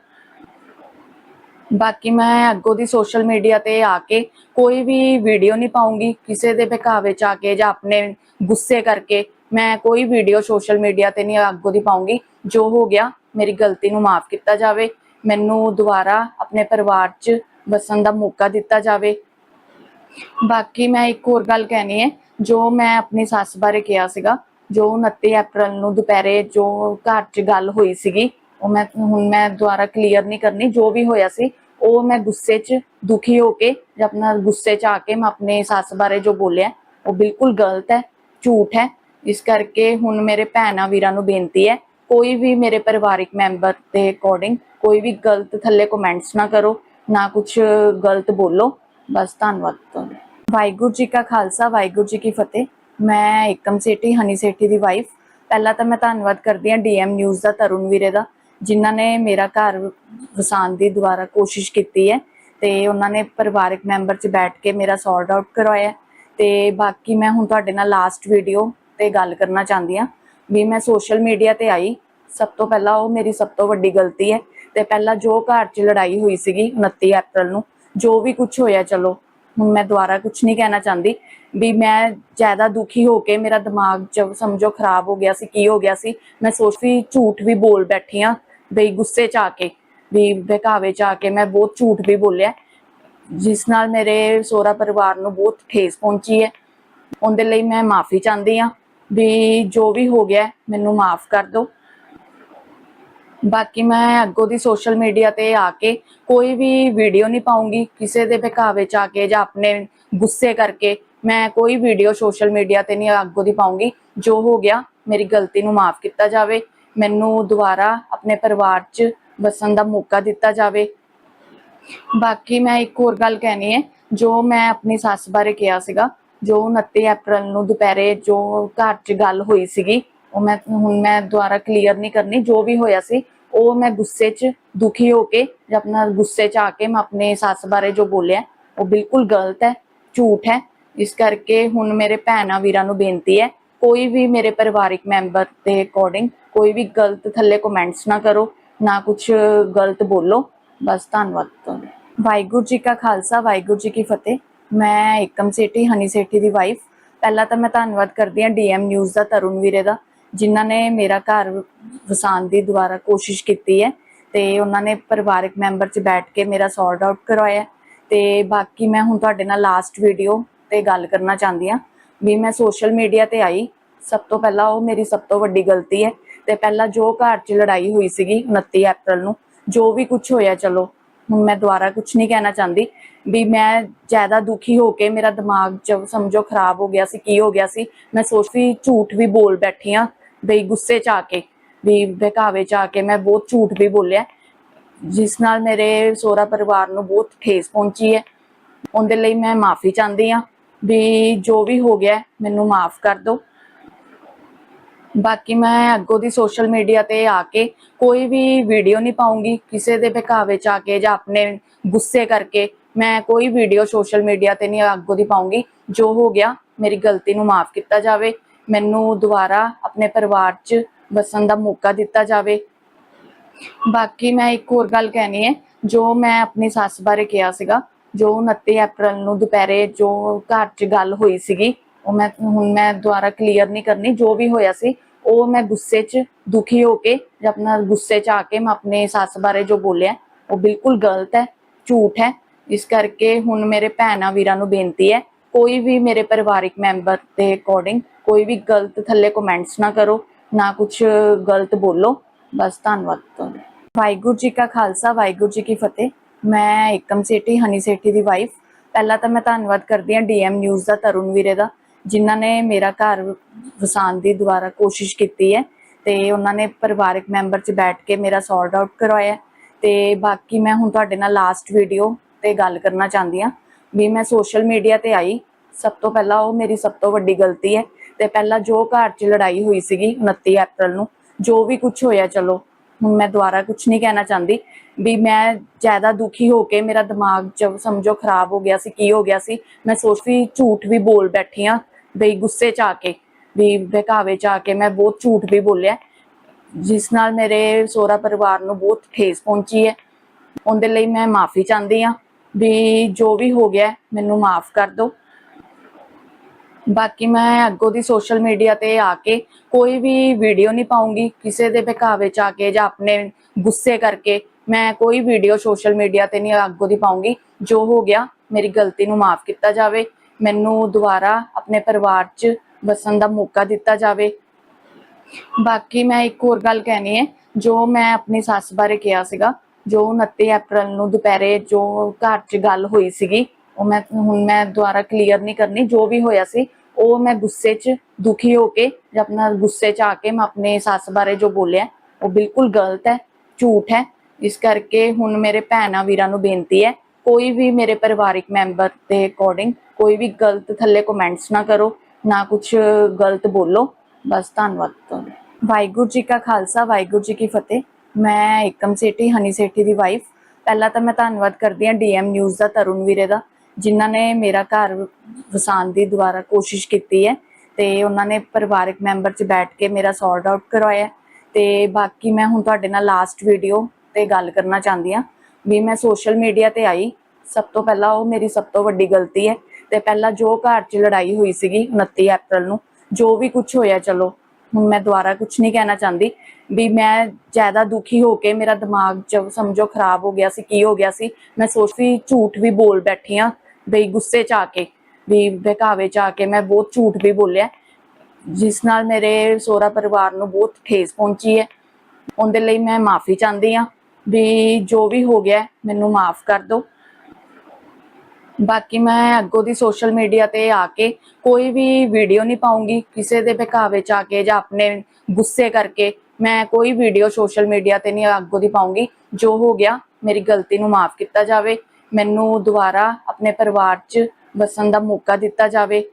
ਬਾਕੀ ਮੈਂ ਅੱਗੋਂ ਦੀ ਸੋਸ਼ਲ ਮੀਡੀਆ ਤੇ ਆ ਕੇ ਕੋਈ ਵੀ ਵੀਡੀਓ ਨਹੀਂ ਪਾਉਂਗੀ, ਕਿਸੇ ਦੇ ਬਹਿਕਾਵੇ ਚ ਆ ਕੇ ਜਾਂ ਆਪਣੇ ਗੁੱਸੇ ਕਰਕੇ ਮੈਂ ਕੋਈ ਵੀਡੀਓ ਸੋਸ਼ਲ ਮੀਡੀਆ ਤੇ ਨਹੀਂ ਅੱਗੋਂ ਦੀ ਪਾਉਂਗੀ। ਜੋ ਹੋ ਗਿਆ, ਮੇਰੀ ਗਲਤੀ ਨੂੰ ਮਾਫ ਕੀਤਾ ਜਾਵੇ, ਮੈਨੂੰ ਦੁਬਾਰਾ ਆਪਣੇ ਪਰਿਵਾਰ 'ਚ ਵਸਣ ਦਾ ਮੌਕਾ ਦਿੱਤਾ ਜਾਵੇ। ਬਾਕੀ ਮੈਂ ਇੱਕ ਹੋਰ ਗੱਲ ਕਹਿਣੀ ਹੈ, ਜੋ ਮੈਂ ਆਪਣੀ ਸੱਸ ਬਾਰੇ ਕਿਹਾ ਸੀਗਾ ਜੋ 29 ਅਪ੍ਰੈਲ ਨੂੰ ਦੁਪਹਿਰੇ ਜੋ ਘਰ 'ਚ ਗੱਲ ਹੋਈ ਸੀਗੀ, ਉਹ ਮੈਂ ਹੁਣ ਮੈਂ ਦੁਬਾਰਾ ਕਲੀਅਰ ਨਹੀਂ ਕਰਨੀ, ਜੋ ਵੀ ਹੋਇਆ ਸੀ, ਉਹ ਮੈਂ ਗੁੱਸੇ 'ਚ ਦੁਖੀ ਹੋ ਕੇ ਜਾਂ ਆਪਣਾ ਗੁੱਸੇ 'ਚ ਆ ਕੇ ਮੈਂ ਆਪਣੇ ਸੱਸ ਬਾਰੇ ਜੋ ਬੋਲਿਆ, ਉਹ ਬਿਲਕੁਲ ਗਲਤ ਹੈ, ਝੂਠ ਹੈ। ਇਸ ਕਰਕੇ ਹੁਣ ਮੇਰੇ ਭੈਣਾਂ ਵੀਰਾਂ ਨੂੰ ਬੇਨਤੀ ਹੈ, ਕੋਈ ਵੀ ਮੇਰੇ ਪਰਿਵਾਰਿਕ ਮੈਂਬਰ ਦੇ ਅਕੋਰਡਿੰਗ ਕੋਈ ਵੀ ਗਲਤ ਥੱਲੇ ਕਮੈਂਟਸ ਨਾ ਕਰੋ, ਨਾ ਕੁਝ ਗਲਤ ਬੋਲੋ। ਬਸ ਧੰਨਵਾਦ ਤੁਹਾਡਾ। ਵਾਹਿਗੁਰੂ ਜੀ ਕਾ ਖਾਲਸਾ, ਵਾਹਿਗੁਰੂ ਜੀ ਕੀ ਫਤਿਹ। ਮੈਂ ਏਕਮ ਸੇਠੀ, ਹਨੀ ਸੇਠੀ ਦੀ ਵਾਈਫ ਪਹਿਲਾਂ ਤਾਂ ਮੈਂ ਧੰਨਵਾਦ ਕਰਦੀ ਹਾਂ ਡੀਐਮ ਨਿਊਜ਼ ਦਾ, ਤਰੁਣ ਵੀਰੇ ਦਾ, ਜਿਨ੍ਹਾਂ ਨੇ ਮੇਰਾ ਘਰ ਵਸਾਉਣ ਦੀ ਦੁਬਾਰਾ ਕੋਸ਼ਿਸ਼ ਕੀਤੀ ਹੈ। ਤੇ ਉਹਨਾਂ ਨੇ ਪਰਿਵਾਰਕ ਮੈਂਬਰ 'ਚ ਬੈਠ ਕੇ ਮੇਰਾ ਸੌਰਟ ਆਊਟ ਕਰਵਾਇਆ ਤੇ ਬਾਕੀ ਮੈਂ ਹੁਣ ਤੁਹਾਡੇ ਨਾਲ ਲਾਸਟ ਵੀਡੀਓ ਤੇ ਗੱਲ ਕਰਨਾ ਚਾਹੁੰਦੀ ਹਾਂ। ਵੀ ਮੈਂ ਸੋਸ਼ਲ ਮੀਡੀਆ ਤੇ ਆਈ, ਸਭ ਤੋਂ ਪਹਿਲਾਂ ਉਹ ਮੇਰੀ ਸਭ ਤੋਂ ਵੱਡੀ ਗਲਤੀ ਹੈ। ਤੇ ਪਹਿਲਾਂ ਜੋ ਘਰ 'ਚ ਲੜਾਈ ਹੋਈ ਸੀਗੀ 29 ਅਪ੍ਰੈਲ ਨੂੰ, ਜੋ ਵੀ ਕੁਝ ਹੋਇਆ, ਚਲੋ ਹੁਣ ਮੈਂ ਦੁਬਾਰਾ ਕੁਝ ਨਹੀਂ ਕਹਿਣਾ ਚਾਹੁੰਦੀ। ਵੀ ਮੈਂ ਜ਼ਿਆਦਾ ਦੁਖੀ ਹੋ ਕੇ ਮੇਰਾ ਦਿਮਾਗ ਚ ਸਮਝੋ ਖਰਾਬ ਹੋ ਗਿਆ ਸੀ, ਕੀ ਹੋ ਗਿਆ ਸੀ। ਮੈਂ ਸੋਚੀ ਝੂਠ ਵੀ ਬੋਲ ਬੈਠੀ ਆ, ਬਈ ਗੁੱਸੇ ਚ ਆ ਕੇ, ਵੀ ਬਹਿਕਾਵੇ ਚ ਆ ਕੇ ਮੈਂ ਬਹੁਤ ਝੂਠ ਵੀ ਬੋਲਿਆ। ਜਿਸ ਨਾਲ ਮੇਰੇ ਸੋਹਰਾ ਪਰਿਵਾਰ ਨੂੰ ਬਹੁਤ ਠੇਸ ਪਹੁੰਚੀ ਹੈ। ਉਹਦੇ ਲਈ ਮੈਂ ਮਾਫੀ ਚਾਹੁੰਦੀ ਆ, ਵੀ ਜੋ ਵੀ ਹੋ ਗਿਆ ਮੈਨੂੰ ਮਾਫ ਕਰ ਦਿਓ। ਬਾਕੀ ਮੈਂ ਅੱਗੋਂ ਦੀ ਸੋਸ਼ਲ ਮੀਡੀਆ ਤੇ ਆ ਕੇ ਕੋਈ ਵੀ ਵੀਡੀਓ ਨਹੀਂ ਪਾਉਂਗੀ, ਕਿਸੇ ਦੇ ਬਹਿਕਾਵੇ ਚ ਆ ਕੇ ਜਾਂ ਆਪਣੇ ਗੁੱਸੇ ਕਰਕੇ ਮੈਂ ਕੋਈ ਵੀਡੀਓ ਸੋਸ਼ਲ ਮੀਡੀਆ ਤੇ ਨਹੀਂ ਅੱਗੋਂ ਦੀ ਪਾਉਂਗੀ। ਜੋ ਹੋ ਗਿਆ, ਮੇਰੀ ਗਲਤੀ ਨੂੰ ਮਾਫ ਕੀਤਾ ਜਾਵੇ, ਮੈਨੂੰ ਦੁਬਾਰਾ ਆਪਣੇ ਪਰਿਵਾਰ 'ਚ ਵਸਣ ਦਾ ਮੌਕਾ ਦਿੱਤਾ ਜਾਵੇ। ਬਾਕੀ ਮੈਂ ਇੱਕ ਹੋਰ ਗੱਲ ਕਹਿਣੀ ਹੈ, ਜੋ ਮੈਂ ਆਪਣੀ ਸੱਸ ਬਾਰੇ ਕਿਹਾ ਸੀਗਾ, ਜੋ 29 ਅਪ੍ਰੈਲ ਨੂੰ ਦੁਪਹਿਰੇ ਜੋ ਘਰ 'ਚ ਗੱਲ ਹੋਈ ਸੀਗੀ, ਉਹ ਮੈਂ ਹੁਣ ਮੈਂ ਦੁਬਾਰਾ ਕਲੀਅਰ ਨਹੀਂ ਕਰਨੀ, ਜੋ ਵੀ ਹੋਇਆ ਸੀ ਉਹ ਮੈਂ ਗੁੱਸੇ 'ਚ ਦੁਖੀ ਹੋ ਕੇ ਜਾਂ ਆਪਣਾ ਗੁੱਸੇ 'ਚ ਆ ਕੇ ਮੈਂ ਆਪਣੇ ਸੱਸ ਬਾਰੇ ਜੋ ਬੋਲਿਆ, ਉਹ ਬਿਲਕੁਲ ਗਲਤ ਹੈ, ਝੂਠ ਹੈ। ਇਸ ਕਰਕੇ ਹੁਣ ਮੇਰੇ ਭੈਣਾਂ ਵੀਰਾਂ ਨੂੰ ਬੇਨਤੀ ਹੈ, ਕੋਈ ਵੀ ਮੇਰੇ ਪਰਿਵਾਰਿਕ ਮੈਂਬਰ ਦੇ ਅਕੋਰਡਿੰਗ ਕੋਈ ਵੀ ਗਲਤ ਥੱਲੇ ਕਮੈਂਟਸ ਨਾ ਕਰੋ, ਨਾ ਕੁਝ ਗਲਤ ਬੋਲੋ। ਬਸ ਧੰਨਵਾਦ ਤੁਹਾਡਾ। ਵਾਹਿਗੁਰੂ ਜੀ ਕਾ ਖਾਲਸਾ, ਵਾਹਿਗੁਰੂ ਜੀ ਕੀ ਫਤਿਹ। ਮੈਂ ਇਕਮ ਸੇਠੀ, ਹਨੀ ਸੇਠੀ ਦੀ ਵਾਈਫ ਪਹਿਲਾਂ ਤਾਂ ਮੈਂ ਧੰਨਵਾਦ ਕਰਦੀ ਹਾਂ ਡੀਐਮ ਨਿਊਜ਼ ਦਾ, ਤਰੁਣ ਵੀਰੇ ਦਾ। ਜਿਨ੍ਹਾਂ ਨੇ ਮੇਰਾ ਘਰ ਵਸਾਉਣ ਦੀ ਦੁਬਾਰਾ ਕੋਸ਼ਿਸ਼ ਕੀਤੀ ਹੈ ਤੇ ਉਹਨਾਂ ਨੇ ਪਰਿਵਾਰਕ ਮੈਂਬਰ 'ਚ ਬੈਠ ਕੇ ਮੇਰਾ ਸੌਰਟ ਆਊਟ ਕਰਵਾਇਆ ਤੇ ਬਾਕੀ ਮੈਂ ਹੁਣ ਤੁਹਾਡੇ ਨਾਲ ਲਾਸਟ ਵੀਡੀਓ ਤੇ ਗੱਲ ਕਰਨਾ ਚਾਹੁੰਦੀ ਹਾਂ ਵੀ ਮੈਂ ਸੋਸ਼ਲ ਮੀਡੀਆ ਤੇ ਆਈ। ਸਭ ਤੋਂ ਪਹਿਲਾਂ ਉਹ ਮੇਰੀ ਸਭ ਤੋਂ ਵੱਡੀ ਗਲਤੀ ਹੈ ਤੇ ਪਹਿਲਾਂ ਜੋ ਘਰ 'ਚ ਲੜਾਈ ਹੋਈ ਸੀਗੀ 29 ਅਪ੍ਰੈਲ ਨੂੰ, ਜੋ ਵੀ ਕੁਝ ਹੋਇਆ, ਚਲੋ, ਹੁਣ ਮੈਂ ਦੁਬਾਰਾ ਕੁਝ ਨਹੀਂ ਕਹਿਣਾ ਚਾਹੁੰਦੀ ਵੀ ਮੈਂ ਜ਼ਿਆਦਾ ਦੁਖੀ ਹੋ ਕੇ ਮੇਰਾ ਦਿਮਾਗ ਚ ਸਮਝੋ ਖਰਾਬ ਹੋ ਗਿਆ ਸੀ, ਕੀ ਹੋ ਗਿਆ ਸੀ, ਮੈਂ ਸੋਚੀ ਝੂਠ ਵੀ ਬੋਲ ਬੈਠੀ ਆ ਬਈ ਗੁੱਸੇ ਚ ਆ ਕੇ ਵੀ ਬਹਿਕਾਵੇ ਚ ਆ ਕੇ ਮੈਂ ਬਹੁਤ ਝੂਠ ਵੀ ਬੋਲਿਆ। ਜਿਸ ਨਾਲ ਮੇਰੇ ਸੋਹਰਾ ਪਰਿਵਾਰ ਨੂੰ ਬਹੁਤ ਠੇਸ ਪਹੁੰਚੀ ਹੈ। ਉਹਦੇ ਲਈ ਮੈਂ ਮਾਫੀ ਚਾਹੁੰਦੀ ਆ ਵੀ ਜੋ ਵੀ ਹੋ ਗਿਆ, ਮੈਨੂੰ ਮਾਫ ਕਰ ਦਿਓ। ਬਾਕੀ ਮੈਂ ਅੱਗੋਂ ਦੀ ਸੋਸ਼ਲ ਮੀਡੀਆ ਤੇ ਆ ਕੇ ਕੋਈ ਵੀ ਵੀਡੀਓ ਨਹੀਂ ਪਾਉਂਗੀ, ਕਿਸੇ ਦੇ ਬਹਿਕਾਵੇ ਚ ਆ ਕੇ ਜਾਂ ਆਪਣੇ ਗੁੱਸੇ ਕਰਕੇ ਮੈਂ ਕੋਈ ਵੀਡੀਓ ਸੋਸ਼ਲ ਮੀਡੀਆ ਤੇ ਨਹੀਂ ਅੱਗੋਂ ਦੀ ਪਾਉਂਗੀ। ਜੋ ਹੋ ਗਿਆ, ਮੇਰੀ ਗਲਤੀ ਨੂੰ ਮਾਫ ਕੀਤਾ ਜਾਵੇ। ਮੈਨੂੰ ਦੁਬਾਰਾ ਆਪਣੇ ਪਰਿਵਾਰ 'ਚ ਵਸਣ ਦਾ ਮੌਕਾ ਦਿੱਤਾ ਜਾਵੇ। ਬਾਕੀ ਮੈਂ ਇੱਕ ਹੋਰ ਗੱਲ ਕਹਿਣੀ ਹੈ, ਜੋ ਮੈਂ ਆਪਣੀ ਸੱਸ ਬਾਰੇ ਕਿਹਾ ਸੀਗਾ, ਜੋ 29 ਅਪ੍ਰੈਲ ਨੂੰ ਦੁਪਹਿਰੇ ਜੋ ਘਰ 'ਚ ਗੱਲ ਹੋਈ ਸੀਗੀ, ਉਹ ਮੈਂ ਹੁਣ ਮੈਂ ਦੁਬਾਰਾ ਕਲੀਅਰ ਨਹੀਂ ਕਰਨੀ, ਜੋ ਵੀ ਹੋਇਆ ਸੀ, ਉਹ ਮੈਂ ਗੁੱਸੇ 'ਚ ਦੁਖੀ ਹੋ ਕੇ ਜਾਂ ਆਪਣਾ ਗੁੱਸੇ 'ਚ ਆ ਕੇ ਮੈਂ ਆਪਣੇ ਸੱਸ ਬਾਰੇ ਜੋ ਬੋਲਿਆ, ਉਹ ਬਿਲਕੁਲ ਗਲਤ ਹੈ, ਝੂਠ ਹੈ। ਇਸ ਕਰਕੇ ਹੁਣ ਮੇਰੇ ਭੈਣਾਂ ਵੀਰਾਂ ਨੂੰ ਬੇਨਤੀ ਹੈ, ਕੋਈ ਵੀ ਮੇਰੇ ਪਰਿਵਾਰਿਕ ਮੈਂਬਰ ਦੇ ਅਕੋਰਡਿੰਗ ਕੋਈ ਵੀ ਗਲਤ ਥੱਲੇ ਕਮੈਂਟਸ ਨਾ ਕਰੋ, ਨਾ ਕੁਝ ਗਲਤ ਬੋਲੋ, ਬਸ ਧੰਨਵਾਦ ਤੁਹਾਡਾ। ਵਾਹਿਗੁਰੂ ਜੀ ਕਾ ਖਾਲਸਾ, ਵਾਹਿਗੁਰੂ ਜੀ ਕੀ ਫਤਿਹ। ਮੈਂ ਇਕਮ ਸੇਠੀ, ਹਨੀ ਸੇਠੀ ਦੀ ਵਾਈਫ ਪਹਿਲਾਂ ਤਾਂ ਮੈਂ ਧੰਨਵਾਦ ਕਰਦੀ ਹਾਂ ਡੀਐਮ ਨਿਊਜ਼ ਦਾ, ਤਰੁਣ ਵੀਰੇ ਦਾ, ਜਿਨ੍ਹਾਂ ਨੇ ਮੇਰਾ ਘਰ ਵਸਾਉਣ ਦੀ ਦੁਬਾਰਾ ਕੋਸ਼ਿਸ਼ ਕੀਤੀ ਹੈ ਤੇ ਉਹਨਾਂ ਨੇ ਪਰਿਵਾਰਕ ਮੈਂਬਰ 'ਚ ਬੈਠ ਕੇ ਮੇਰਾ ਸੌਰਟ ਆਊਟ ਕਰਵਾਇਆ ਤੇ ਬਾਕੀ ਮੈਂ ਹੁਣ ਤੁਹਾਡੇ ਨਾਲ ਲਾਸਟ ਵੀਡੀਓ ਤੇ ਗੱਲ ਕਰਨਾ ਚਾਹੁੰਦੀ ਹਾਂ। ਵੀ ਮੈਂ ਸੋਸ਼ਲ ਮੀਡੀਆ ਤੇ ਆਈ। ਸਭ ਤੋਂ ਪਹਿਲਾਂ ਉਹ ਮੇਰੀ ਸਭ ਤੋਂ ਵੱਡੀ ਗਲਤੀ ਹੈ। ਤੇ ਪਹਿਲਾਂ ਜੋ ਘਰ 'ਚ ਲੜਾਈ ਹੋਈ ਸੀਗੀ 29 ਅਪ੍ਰੈਲ ਨੂੰ, ਜੋ ਵੀ ਕੁਝ ਹੋਇਆ, ਚਲੋ, ਹੁਣ ਮੈਂ ਦੁਬਾਰਾ ਕੁਝ ਨਹੀਂ ਕਹਿਣਾ ਚਾਹੁੰਦੀ, ਵੀ ਮੈਂ ਜ਼ਿਆਦਾ ਦੁਖੀ ਹੋ ਕੇ ਮੇਰਾ ਦਿਮਾਗ ਚ ਸਮਝੋ ਖਰਾਬ ਹੋ ਗਿਆ ਸੀ, ਕੀ ਹੋ ਗਿਆ ਸੀ, ਮੈਂ ਸੋਚ ਝੂਠ ਵੀ ਬੋਲ ਬੈਠੀ ਆ, ਬਈ ਗੁੱਸੇ ਚ ਆ ਕੇ, ਵੀ ਬਹਿਕਾਵੇ ਚ ਆ ਕੇ ਮੈਂ ਬਹੁਤ ਝੂਠ ਵੀ ਬੋਲਿਆ, ਜਿਸ ਨਾਲ ਮੇਰੇ ਸੋਹਰਾ ਪਰਿਵਾਰ ਨੂੰ ਬਹੁਤ ਠੇਸ ਪਹੁੰਚੀ ਹੈ, ਉਹਦੇ ਲਈ ਮੈਂ ਮਾਫੀ ਚਾਹੁੰਦੀ ਆ, ਵੀ ਜੋ ਵੀ ਹੋ ਗਿਆ, ਮੈਨੂੰ ਮਾਫ ਕਰ ਦਿਓ। ਬਾਕੀ ਮੈਂ ਅੱਗੋਂ ਦੀ ਸੋਸ਼ਲ ਮੀਡੀਆ ਤੇ ਆ ਕੇ ਕੋਈ ਵੀ ਵੀਡੀਓ ਨਹੀਂ ਪਾਉਂਗੀ, ਕਿਸੇ ਦੇ ਬਹਿਕਾਵੇ ਚ ਆ ਕੇ ਜਾਂ ਆਪਣੇ ਗੁੱਸੇ ਕਰਕੇ ਮੈਂ ਕੋਈ ਵੀਡੀਓ ਸੋਸ਼ਲ ਮੀਡੀਆ ਤੇ ਨਹੀਂ ਅੱਗੋਂ ਦੀ ਪਾਉਂਗੀ। ਜੋ ਹੋ ਗਿਆ, ਮੇਰੀ ਗਲਤੀ ਨੂੰ ਮਾਫ ਕੀਤਾ ਜਾਵੇ, ਮੈਨੂੰ ਦੁਬਾਰਾ ਆਪਣੇ ਪਰਿਵਾਰ 'ਚ ਵਸਣ ਦਾ ਮੌਕਾ ਦਿੱਤਾ ਜਾਵੇ। ਬਾਕੀ ਮੈਂ ਇੱਕ ਹੋਰ ਗੱਲ ਕਹਿਣੀ ਹੈ, ਜੋ ਮੈਂ ਆਪਣੀ ਸੱਸ ਬਾਰੇ ਕਿਹਾ ਸੀਗਾ, ਜੋ 29 ਅਪ੍ਰੈਲ ਨੂੰ ਦੁਪਹਿਰੇ ਜੋ ਘਰ 'ਚ ਗੱਲ ਹੋਈ ਸੀਗੀ ਉਹ ਮੈਂ ਹੁਣ ਮੈਂ ਦੁਬਾਰਾ ਕਲੀਅਰ ਨਹੀਂ ਕਰਨੀ, ਜੋ ਵੀ ਹੋਇਆ ਸੀ, ਉਹ ਮੈਂ ਗੁੱਸੇ 'ਚ ਦੁਖੀ ਹੋ ਕੇ ਜਾਂ ਆਪਣਾ ਗੁੱਸੇ 'ਚ ਆ ਕੇ ਮੈਂ ਆਪਣੇ ਸੱਸ ਬਾਰੇ ਜੋ ਬੋਲਿਆ, ਉਹ ਬਿਲਕੁਲ ਗਲਤ ਹੈ, ਝੂਠ ਹੈ। ਇਸ ਕਰਕੇ ਹੁਣ ਮੇਰੇ ਭੈਣਾਂ ਵੀਰਾਂ ਨੂੰ ਬੇਨਤੀ ਹੈ, ਕੋਈ ਵੀ ਮੇਰੇ ਪਰਿਵਾਰਿਕ ਮੈਂਬਰ ਦੇ ਅਕੋਰਡਿੰਗ ਕੋਈ ਵੀ ਗਲਤ ਥੱਲੇ ਕਮੈਂਟਸ ਨਾ ਕਰੋ, ਨਾ ਕੁਝ ਗਲਤ ਬੋਲੋ। ਬਸ ਧੰਨਵਾਦ ਤੁਹਾਡਾ। ਵਾਹਿਗੁਰੂ ਜੀ ਕਾ ਖਾਲਸਾ, ਵਾਹਿਗੁਰੂ ਜੀ ਕੀ ਫਤਿਹ। ਮੈਂ ਏਕਮ ਸੇਠੀ, ਹਨੀ ਸੇਠੀ ਦੀ ਵਾਈਫ ਪਹਿਲਾਂ ਤਾਂ ਮੈਂ ਧੰਨਵਾਦ ਕਰਦੀ ਹਾਂ ਡੀਐਮ ਨਿਊਜ਼ ਦਾ, ਤਰੁਣ ਵੀਰੇ ਦਾ। ਜਿਨ੍ਹਾਂ ਨੇ ਮੇਰਾ ਘਰ ਵਸਾਉਣ ਦੀ ਦੁਬਾਰਾ ਕੋਸ਼ਿਸ਼ ਕੀਤੀ ਹੈ ਤੇ ਉਹਨਾਂ ਨੇ ਪਰਿਵਾਰਕ ਮੈਂਬਰ 'ਚ ਬੈਠ ਕੇ ਮੇਰਾ ਸੌਰਟ ਆਊਟ ਕਰਵਾਇਆ ਤੇ ਬਾਕੀ ਮੈਂ ਹੁਣ ਤੁਹਾਡੇ ਨਾਲ ਲਾਸਟ ਵੀਡੀਓ ਤੇ ਗੱਲ ਕਰਨਾ ਚਾਹੁੰਦੀ ਹਾਂ ਵੀ ਮੈਂ ਸੋਸ਼ਲ ਮੀਡੀਆ ਤੇ ਆਈ। ਸਭ ਤੋਂ ਪਹਿਲਾਂ ਉਹ ਮੇਰੀ ਸਭ ਤੋਂ ਵੱਡੀ ਗਲਤੀ ਹੈ ਤੇ ਪਹਿਲਾਂ ਜੋ ਘਰ 'ਚ ਲੜਾਈ ਹੋਈ ਸੀਗੀ 29 ਅਪ੍ਰੈਲ ਨੂੰ, ਜੋ ਵੀ ਕੁਝ ਹੋਇਆ, ਚਲੋ, ਹੁਣ ਮੈਂ ਦੁਬਾਰਾ ਕੁਝ ਨਹੀਂ ਕਹਿਣਾ ਚਾਹੁੰਦੀ ਵੀ ਮੈਂ ਜ਼ਿਆਦਾ ਦੁਖੀ ਹੋ ਕੇ ਮੇਰਾ ਦਿਮਾਗ ਚ ਸਮਝੋ ਖਰਾਬ ਹੋ ਗਿਆ ਸੀ, ਕੀ ਹੋ ਗਿਆ ਸੀ, ਮੈਂ ਸੋਚ ਝੂਠ ਵੀ ਬੋਲ ਬੈਠੀ ਆ ਬਈ ਗੁੱਸੇ ਚ ਆ ਕੇ, ਵੀ ਬਹਿਕਾਵੇ ਚ ਆ ਕੇ ਮੈਂ ਬਹੁਤ ਝੂਠ ਵੀ ਬੋਲਿਆ। ਜਿਸ ਨਾਲ ਮੇਰੇ ਸੋਹਰਾ ਪਰਿਵਾਰ ਨੂੰ ਬਹੁਤ ਠੇਸ ਪਹੁੰਚੀ ਹੈ। ਉਹਦੇ ਲਈ ਮੈਂ ਮਾਫੀ ਚਾਹੁੰਦੀ ਆ ਵੀ ਜੋ ਵੀ ਹੋ ਗਿਆ, ਮੈਨੂੰ ਮਾਫ ਕਰ ਦਿਓ। ਬਾਕੀ ਮੈਂ ਅੱਗੋਂ ਦੀ ਸੋਸ਼ਲ ਮੀਡੀਆ ਤੇ ਆ ਕੇ ਕੋਈ ਵੀ ਵੀਡੀਓ ਨਹੀਂ ਪਾਉਂਗੀ, ਕਿਸੇ ਦੇ ਬਹਿਕਾਵੇ ਚ ਆ ਕੇ ਜਾਂ ਆਪਣੇ ਗੁੱਸੇ ਕਰਕੇ ਮੈਂ ਕੋਈ ਵੀਡੀਓ ਸੋਸ਼ਲ ਮੀਡੀਆ ਤੇ ਨਹੀਂ ਅੱਗੋਂ ਦੀ ਪਾਉਂਗੀ। ਜੋ ਹੋ ਗਿਆ, ਮੇਰੀ ਗਲਤੀ ਨੂੰ ਮਾਫ ਕੀਤਾ ਜਾਵੇ। ਮੈਨੂੰ ਦੁਬਾਰਾ ਆਪਣੇ ਪਰਿਵਾਰ 'ਚ ਵਸਣ ਦਾ ਮੌਕਾ ਦਿੱਤਾ ਜਾਵੇ।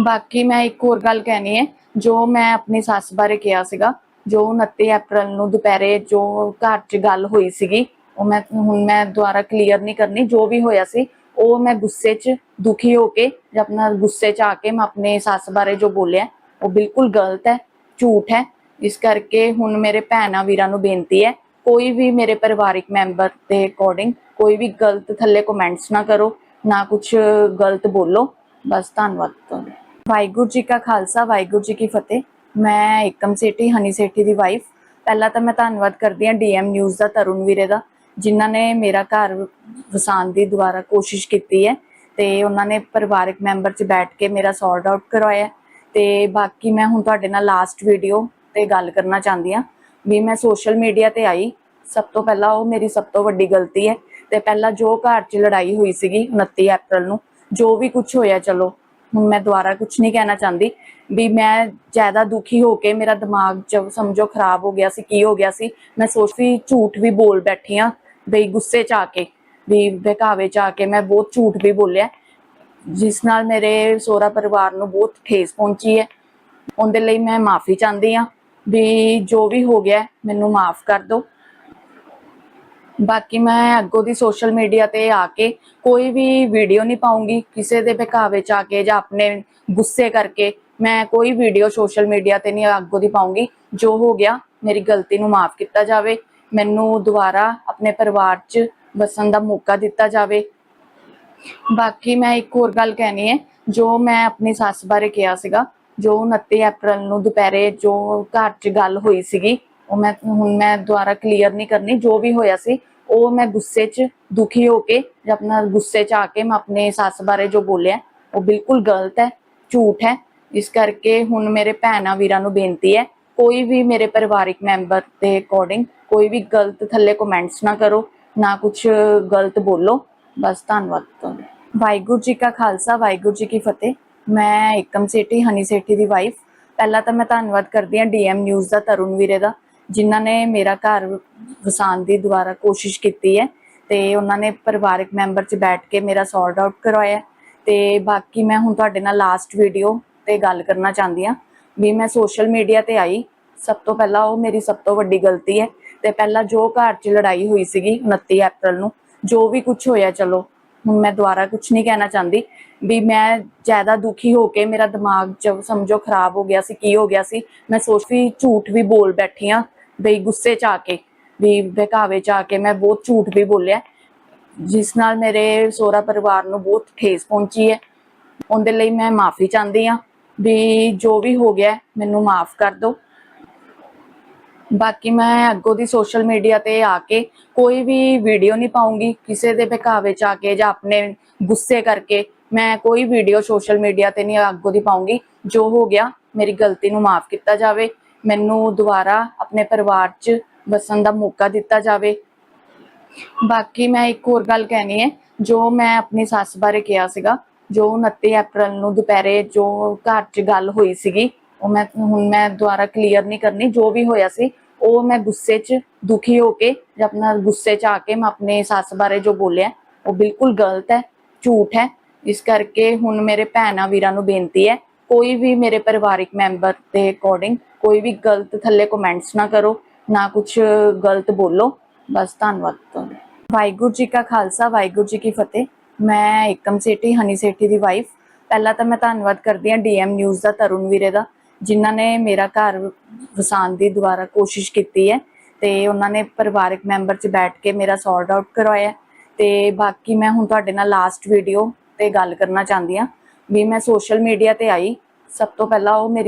ਬਾਕੀ ਮੈਂ ਇੱਕ ਹੋਰ ਗੱਲ ਕਹਿਣੀ ਹੈ, ਜੋ ਮੈਂ ਆਪਣੀ ਸੱਸ ਬਾਰੇ ਕਿਹਾ ਸੀਗਾ, ਜੋ 29 ਅਪ੍ਰੈਲ ਨੂੰ ਦੁਪਹਿਰੇ ਜੋ ਘਰ 'ਚ ਗੱਲ ਹੋਈ ਸੀਗੀ, ਉਹ ਮੈਂ ਹੁਣ ਮੈਂ ਦੁਬਾਰਾ ਕਲੀਅਰ ਨਹੀਂ ਕਰਨੀ, ਜੋ ਵੀ ਹੋਇਆ ਸੀ, ਉਹ ਮੈਂ ਗੁੱਸੇ 'ਚ ਦੁਖੀ ਹੋ ਕੇ ਜਾਂ ਆਪਣਾ ਗੁੱਸੇ 'ਚ ਆ ਕੇ ਮੈਂ ਆਪਣੇ ਸੱਸ ਬਾਰੇ ਜੋ ਬੋਲਿਆ, ਉਹ ਬਿਲਕੁਲ ਗਲਤ ਹੈ, ਝੂਠ ਹੈ। ਇਸ ਕਰਕੇ ਹੁਣ ਮੇਰੇ ਭੈਣਾਂ ਵੀਰਾਂ ਨੂੰ ਬੇਨਤੀ ਹੈ ਕੋਈ ਵੀ ਮੇਰੇ ਪਰਿਵਾਰਿਕ ਮੈਂਬਰ ਦੇ ਅਕੋਰਡਿੰਗ ਕੋਈ ਵੀ ਗਲਤ ਥੱਲੇ ਕਮੈਂਟਸ ਨਾ ਕਰੋ, ਨਾ ਕੁਝ ਗਲਤ ਬੋਲੋ। ਬਸ ਧੰਨਵਾਦ ਤੁਹਾਡਾ। ਵਾਹਿਗੁਰੂ ਜੀ ਕਾ ਖਾਲਸਾ, ਵਾਹਿਗੁਰੂ ਜੀ ਕੀ ਫਤਿਹ। ਮੈਂ ਇਕਮ ਸੇਠੀ, ਹਨੀ ਸੇਠੀ ਦੀ ਵਾਈਫ ਪਹਿਲਾਂ ਤਾਂ ਮੈਂ ਧੰਨਵਾਦ ਕਰਦੀ ਹਾਂ ਡੀਐਮ ਨਿਊਜ਼ ਦਾ, ਤਰੁਣ ਵੀਰੇ ਦਾ, ਜਿਨ੍ਹਾਂ ਨੇ ਮੇਰਾ ਘਰ ਵਸਾਉਣ ਦੀ ਦੁਬਾਰਾ ਕੋਸ਼ਿਸ਼ ਕੀਤੀ ਹੈ ਤੇ ਉਹਨਾਂ ਨੇ ਪਰਿਵਾਰਕ ਮੈਂਬਰ 'ਚ ਬੈਠ ਕੇ ਮੇਰਾ ਸੌਰਟ ਆਊਟ ਕਰਵਾਇਆ ਤੇ ਬਾਕੀ ਮੈਂ ਹੁਣ ਤੁਹਾਡੇ ਨਾਲ ਲਾਸਟ ਵੀਡੀਓ ਤੇ ਗੱਲ ਕਰਨਾ ਚਾਹੁੰਦੀ ਹਾਂ। ਵੀ ਮੈਂ ਸੋਸ਼ਲ ਮੀਡੀਆ ਤੇ ਆਈ। ਸਭ ਤੋਂ ਪਹਿਲਾਂ ਉਹ ਮੇਰੀ ਸਭ ਤੋਂ ਵੱਡੀ ਗਲਤੀ ਹੈ। ਤੇ ਪਹਿਲਾਂ ਜੋ ਘਰ 'ਚ ਲੜਾਈ ਹੋਈ ਸੀਗੀ 29 ਅਪ੍ਰੈਲ ਨੂੰ, ਜੋ ਵੀ ਕੁਝ ਹੋਇਆ, ਚਲੋ, ਹੁਣ ਮੈਂ ਦੁਬਾਰਾ ਕੁਝ ਨਹੀਂ ਕਹਿਣਾ ਚਾਹੁੰਦੀ। ਵੀ ਮੈਂ ਜ਼ਿਆਦਾ ਦੁਖੀ ਹੋ ਕੇ ਮੇਰਾ ਦਿਮਾਗ ਚ ਸਮਝੋ ਖਰਾਬ ਹੋ ਗਿਆ ਸੀ, ਕੀ ਹੋ ਗਿਆ ਸੀ। ਮੈਂ ਸੋਚ ਵੀ ਝੂਠ ਵੀ ਬੋਲ ਬੈਠੀ ਆ ਬਈ ਗੁੱਸੇ ਚ ਆ ਕੇ, ਵੀ ਬਹਿਕਾਵੇ ਚ ਆ ਕੇ ਮੈਂ ਬਹੁਤ ਝੂਠ ਵੀ ਬੋਲਿਆ। ਜਿਸ ਨਾਲ ਮੇਰੇ ਸੋਹਰਾ ਪਰਿਵਾਰ ਨੂੰ ਬਹੁਤ ਠੇਸ ਪਹੁੰਚੀ ਹੈ। ਉਹਦੇ ਲਈ ਮੈਂ ਮਾਫੀ ਚਾਹੁੰਦੀ ਆ ਵੀ ਜੋ ਵੀ ਹੋ ਗਿਆ, ਮੈਨੂੰ ਮਾਫ ਕਰ ਦਿਓ। ਬਾਕੀ ਮੈਂ ਅੱਗੋਂ ਦੀ ਸੋਸ਼ਲ ਮੀਡੀਆ ਤੇ ਆ ਕੇ ਕੋਈ ਵੀ ਵੀਡੀਓ ਨਹੀਂ ਪਾਉਂਗੀ, ਕਿਸੇ ਦੇ ਬਹਿਕਾਵੇ ਚ ਆ ਕੇ ਜਾਂ ਆਪਣੇ ਗੁੱਸੇ ਕਰਕੇ ਮੈਂ ਕੋਈ ਵੀਡੀਓ ਸੋਸ਼ਲ ਮੀਡੀਆ ਤੇ ਨਹੀਂ ਅੱਗੋਂ ਦੀ ਪਾਉਂਗੀ। ਜੋ ਹੋ ਗਿਆ, ਮੇਰੀ ਗਲਤੀ ਨੂੰ ਮਾਫ ਕੀਤਾ ਜਾਵੇ, ਮੈਨੂੰ ਦੁਬਾਰਾ ਆਪਣੇ ਪਰਿਵਾਰ 'ਚ ਵਸਣ ਦਾ ਮੌਕਾ ਦਿੱਤਾ ਜਾਵੇ। ਬਾਕੀ ਮੈਂ ਇੱਕ ਹੋਰ ਗੱਲ ਕਹਿਣੀ ਹੈ, ਜੋ ਮੈਂ ਆਪਣੀ ਸੱਸ ਬਾਰੇ ਕਿਹਾ ਸੀਗਾ ਜੋ 29 ਅਪ੍ਰੈਲ ਨੂੰ ਦੁਪਹਿਰੇ ਜੋ ਘਰ 'ਚ ਗੱਲ ਹੋਈ ਸੀਗੀ, ਉਹ ਮੈਂ ਹੁਣ ਮੈਂ ਦੁਬਾਰਾ ਕਲੀਅਰ ਨਹੀਂ ਕਰਨੀ, ਜੋ ਵੀ ਹੋਇਆ ਸੀ, ਉਹ ਮੈਂ ਗੁੱਸੇ 'ਚ ਦੁਖੀ ਹੋ ਕੇ ਜਾਂ ਆਪਣਾ ਗੁੱਸੇ 'ਚ ਆ ਕੇ ਮੈਂ ਆਪਣੇ ਸੱਸ ਬਾਰੇ ਜੋ ਬੋਲਿਆ, ਉਹ ਬਿਲਕੁਲ ਗਲਤ ਹੈ, ਝੂਠ ਹੈ। ਇਸ ਕਰਕੇ ਹੁਣ ਮੇਰੇ ਭੈਣਾਂ ਵੀਰਾਂ ਨੂੰ ਬੇਨਤੀ ਹੈ, ਕੋਈ ਵੀ ਮੇਰੇ ਪਰਿਵਾਰਿਕ ਮੈਂਬਰ ਦੇ ਅਕੋਰਡਿੰਗ ਕੋਈ ਵੀ ਗਲਤ ਥੱਲੇ ਕਮੈਂਟਸ ਨਾ ਕਰੋ, ਨਾ ਕੁਝ ਗਲਤ ਬੋਲੋ। ਬਸ ਧੰਨਵਾਦ ਤੁਹਾਡਾ। ਵਾਹਿਗੁਰੂ ਜੀ ਕਾ ਖਾਲਸਾ, ਵਾਹਿਗੁਰੂ ਜੀ ਕੀ ਫਤਿਹ। ਮੈਂ ਇਕਮ ਸੇਠੀ, ਹਨੀ ਸੇਠੀ ਦੀ ਵਾਈਫ ਪਹਿਲਾਂ ਤਾਂ ਮੈਂ ਧੰਨਵਾਦ ਕਰਦੀ ਹਾਂ ਡੀਐਮ ਨਿਊਜ਼ ਦਾ, ਤਰੁਣ ਵੀਰੇ ਦਾ, ਜਿਨ੍ਹਾਂ ਨੇ ਮੇਰਾ ਘਰ ਵਸਾਉਣ ਦੀ ਦੁਬਾਰਾ ਕੋਸ਼ਿਸ਼ ਕੀਤੀ ਹੈ। ਤੇ ਉਹਨਾਂ ਨੇ ਪਰਿਵਾਰਕ ਮੈਂਬਰ 'ਚ ਬੈਠ ਕੇ ਮੇਰਾ ਸੌਰਟ ਆਊਟ ਕਰਵਾਇਆ ਤੇ ਬਾਕੀ ਮੈਂ ਹੁਣ ਤੁਹਾਡੇ ਨਾਲ ਲਾਸਟ ਵੀਡੀਓ ਤੇ ਗੱਲ ਕਰਨਾ ਚਾਹੁੰਦੀ ਹਾਂ। ਵੀ ਮੈਂ ਸੋਸ਼ਲ ਮੀਡੀਆ ਤੇ ਆਈ, ਸਭ ਤੋਂ ਪਹਿਲਾਂ ਉਹ ਮੇਰੀ ਸਭ ਤੋਂ ਵੱਡੀ ਗਲਤੀ ਹੈ। ਤੇ ਪਹਿਲਾਂ ਜੋ ਘਰ 'ਚ ਲੜਾਈ ਹੋਈ ਸੀਗੀ 29 ਅਪ੍ਰੈਲ ਨੂੰ, ਜੋ ਵੀ ਕੁਝ ਹੋਇਆ, ਚਲੋ ਹੁਣ ਮੈਂ ਦੁਬਾਰਾ ਕੁਝ ਨਹੀਂ ਕਹਿਣਾ ਚਾਹੁੰਦੀ। ਵੀ ਮੈਂ ਜ਼ਿਆਦਾ ਦੁਖੀ ਹੋ ਕੇ ਮੇਰਾ ਦਿਮਾਗ ਚ ਸਮਝੋ ਖਰਾਬ ਹੋ ਗਿਆ ਸੀ, ਕੀ ਹੋ ਗਿਆ ਸੀ। ਮੈਂ ਸੋਚ ਵੀ ਝੂਠ ਵੀ ਬੋਲ ਬੈਠੀ ਆ, ਬਈ ਗੁੱਸੇ ਚ ਆ ਕੇ, ਵੀ ਬਹਿਕਾਵੇ ਚ ਆ ਕੇ ਮੈਂ ਬਹੁਤ ਝੂਠ ਵੀ ਬੋਲਿਆ। ਜਿਸ ਨਾਲ ਮੇਰੇ ਸੋਹਰਾ ਪਰਿਵਾਰ ਨੂੰ ਬਹੁਤ ਠੇਸ ਪਹੁੰਚੀ ਹੈ। ਉਹਦੇ ਲਈ ਮੈਂ ਮਾਫੀ ਚਾਹੁੰਦੀ ਆ, ਵੀ ਜੋ ਵੀ ਹੋ ਗਿਆ ਮੈਨੂੰ ਮਾਫ ਕਰ ਦਿਓ। ਬਾਕੀ ਮੈਂ ਅੱਗੋਂ ਦੀ ਸੋਸ਼ਲ ਮੀਡੀਆ ਤੇ ਆ ਕੇ ਕੋਈ ਵੀ ਵੀਡੀਓ ਨਹੀਂ ਪਾਉਂਗੀ, ਕਿਸੇ ਦੇ ਬਹਿਕਾਵੇ ਚ ਆ ਕੇ ਜਾਂ ਆਪਣੇ ਗੁੱਸੇ ਕਰਕੇ ਮੈਂ ਕੋਈ ਵੀਡੀਓ ਸੋਸ਼ਲ ਮੀਡੀਆ ਤੇ ਨਹੀਂ ਅੱਗੋਂ ਦੀ ਪਾਉਂਗੀ। ਜੋ ਹੋ ਗਿਆ, ਮੇਰੀ ਗਲਤੀ ਨੂੰ ਮਾਫ ਕੀਤਾ ਜਾਵੇ, ਮੈਨੂੰ ਦੁਬਾਰਾ ਆਪਣੇ ਪਰਿਵਾਰ 'ਚ ਵਸਣ ਦਾ ਮੌਕਾ ਦਿੱਤਾ ਜਾਵੇ। ਬਾਕੀ ਮੈਂ ਇੱਕ ਹੋਰ ਗੱਲ ਕਹਿਣੀ ਹੈ, ਜੋ ਮੈਂ ਆਪਣੀ ਸੱਸ ਬਾਰੇ ਕਿਹਾ ਸੀਗਾ, ਜੋ 29 ਅਪ੍ਰੈਲ ਨੂੰ ਦੁਪਹਿਰੇ ਜੋ ਘਰ 'ਚ ਗੱਲ ਹੋਈ ਸੀਗੀ, ਉਹ ਮੈਂ ਹੁਣ ਮੈਂ ਦੁਬਾਰਾ ਕਲੀਅਰ ਨਹੀਂ ਕਰਨੀ, ਜੋ ਵੀ ਹੋਇਆ ਸੀ ਉਹ ਮੈਂ ਗੁੱਸੇ 'ਚ ਦੁਖੀ ਹੋ ਕੇ ਜਾਂ ਆਪਣਾ ਗੁੱਸੇ 'ਚ ਆ ਕੇ ਮੈਂ ਆਪਣੇ ਸੱਸ ਬਾਰੇ ਜੋ ਬੋਲਿਆ, ਉਹ ਬਿਲਕੁਲ ਗਲਤ ਹੈ, ਝੂਠ ਹੈ। ਇਸ ਕਰਕੇ ਹੁਣ ਮੇਰੇ ਭੈਣਾਂ ਵੀਰਾਂ ਨੂੰ ਬੇਨਤੀ ਹੈ, ਕੋਈ ਵੀ ਮੇਰੇ ਪਰਿਵਾਰਿਕ ਮੈਂਬਰ ਦੇ ਅਕੋਰਡਿੰਗ ਕੋਈ ਵੀ ਗਲਤ ਥੱਲੇ ਕਮੈਂਟਸ ਨਾ ਕਰੋ, ਨਾ ਕੁਝ ਗਲਤ ਬੋਲੋ। ਬਸ ਧੰਨਵਾਦ ਤੁਹਾਡਾ। ਵਾਹਿਗੁਰੂ ਜੀ ਕਾ ਖਾਲਸਾ, ਵਾਹਿਗੁਰੂ ਜੀ ਕੀ ਫਤਿਹ। ਮੈਂ ਇਕਮ ਸੇਠੀ, ਹਨੀ ਸੇਠੀ ਦੀ ਵਾਈਫ ਪਹਿਲਾਂ ਤਾਂ ਮੈਂ ਧੰਨਵਾਦ ਕਰਦੀ ਹਾਂ ਡੀਐਮ ਨਿਊਜ਼ ਦਾ, ਤਰੁਣ ਵੀਰੇ ਦਾ। ਜਿਨ੍ਹਾਂ ਨੇ ਮੇਰਾ ਘਰ ਵਸਾਉਣ ਦੀ ਦੁਬਾਰਾ ਕੋਸ਼ਿਸ਼ ਕੀਤੀ ਹੈ ਤੇ ਉਹਨਾਂ ਨੇ ਪਰਿਵਾਰਕ ਮੈਂਬਰ 'ਚ ਬੈਠ ਕੇ ਮੇਰਾ ਸੌਰਟ ਆਊਟ ਕਰਵਾਇਆ ਤੇ ਬਾਕੀ ਮੈਂ ਹੁਣ ਤੁਹਾਡੇ ਨਾਲ ਲਾਸਟ ਵੀਡੀਓ ਤੇ ਗੱਲ ਕਰਨਾ ਚਾਹੁੰਦੀ ਹਾਂ ਵੀ ਮੈਂ ਸੋਸ਼ਲ ਮੀਡੀਆ ਤੇ ਆਈ। ਸਭ ਤੋਂ ਪਹਿਲਾਂ ਉਹ ਮੇਰੀ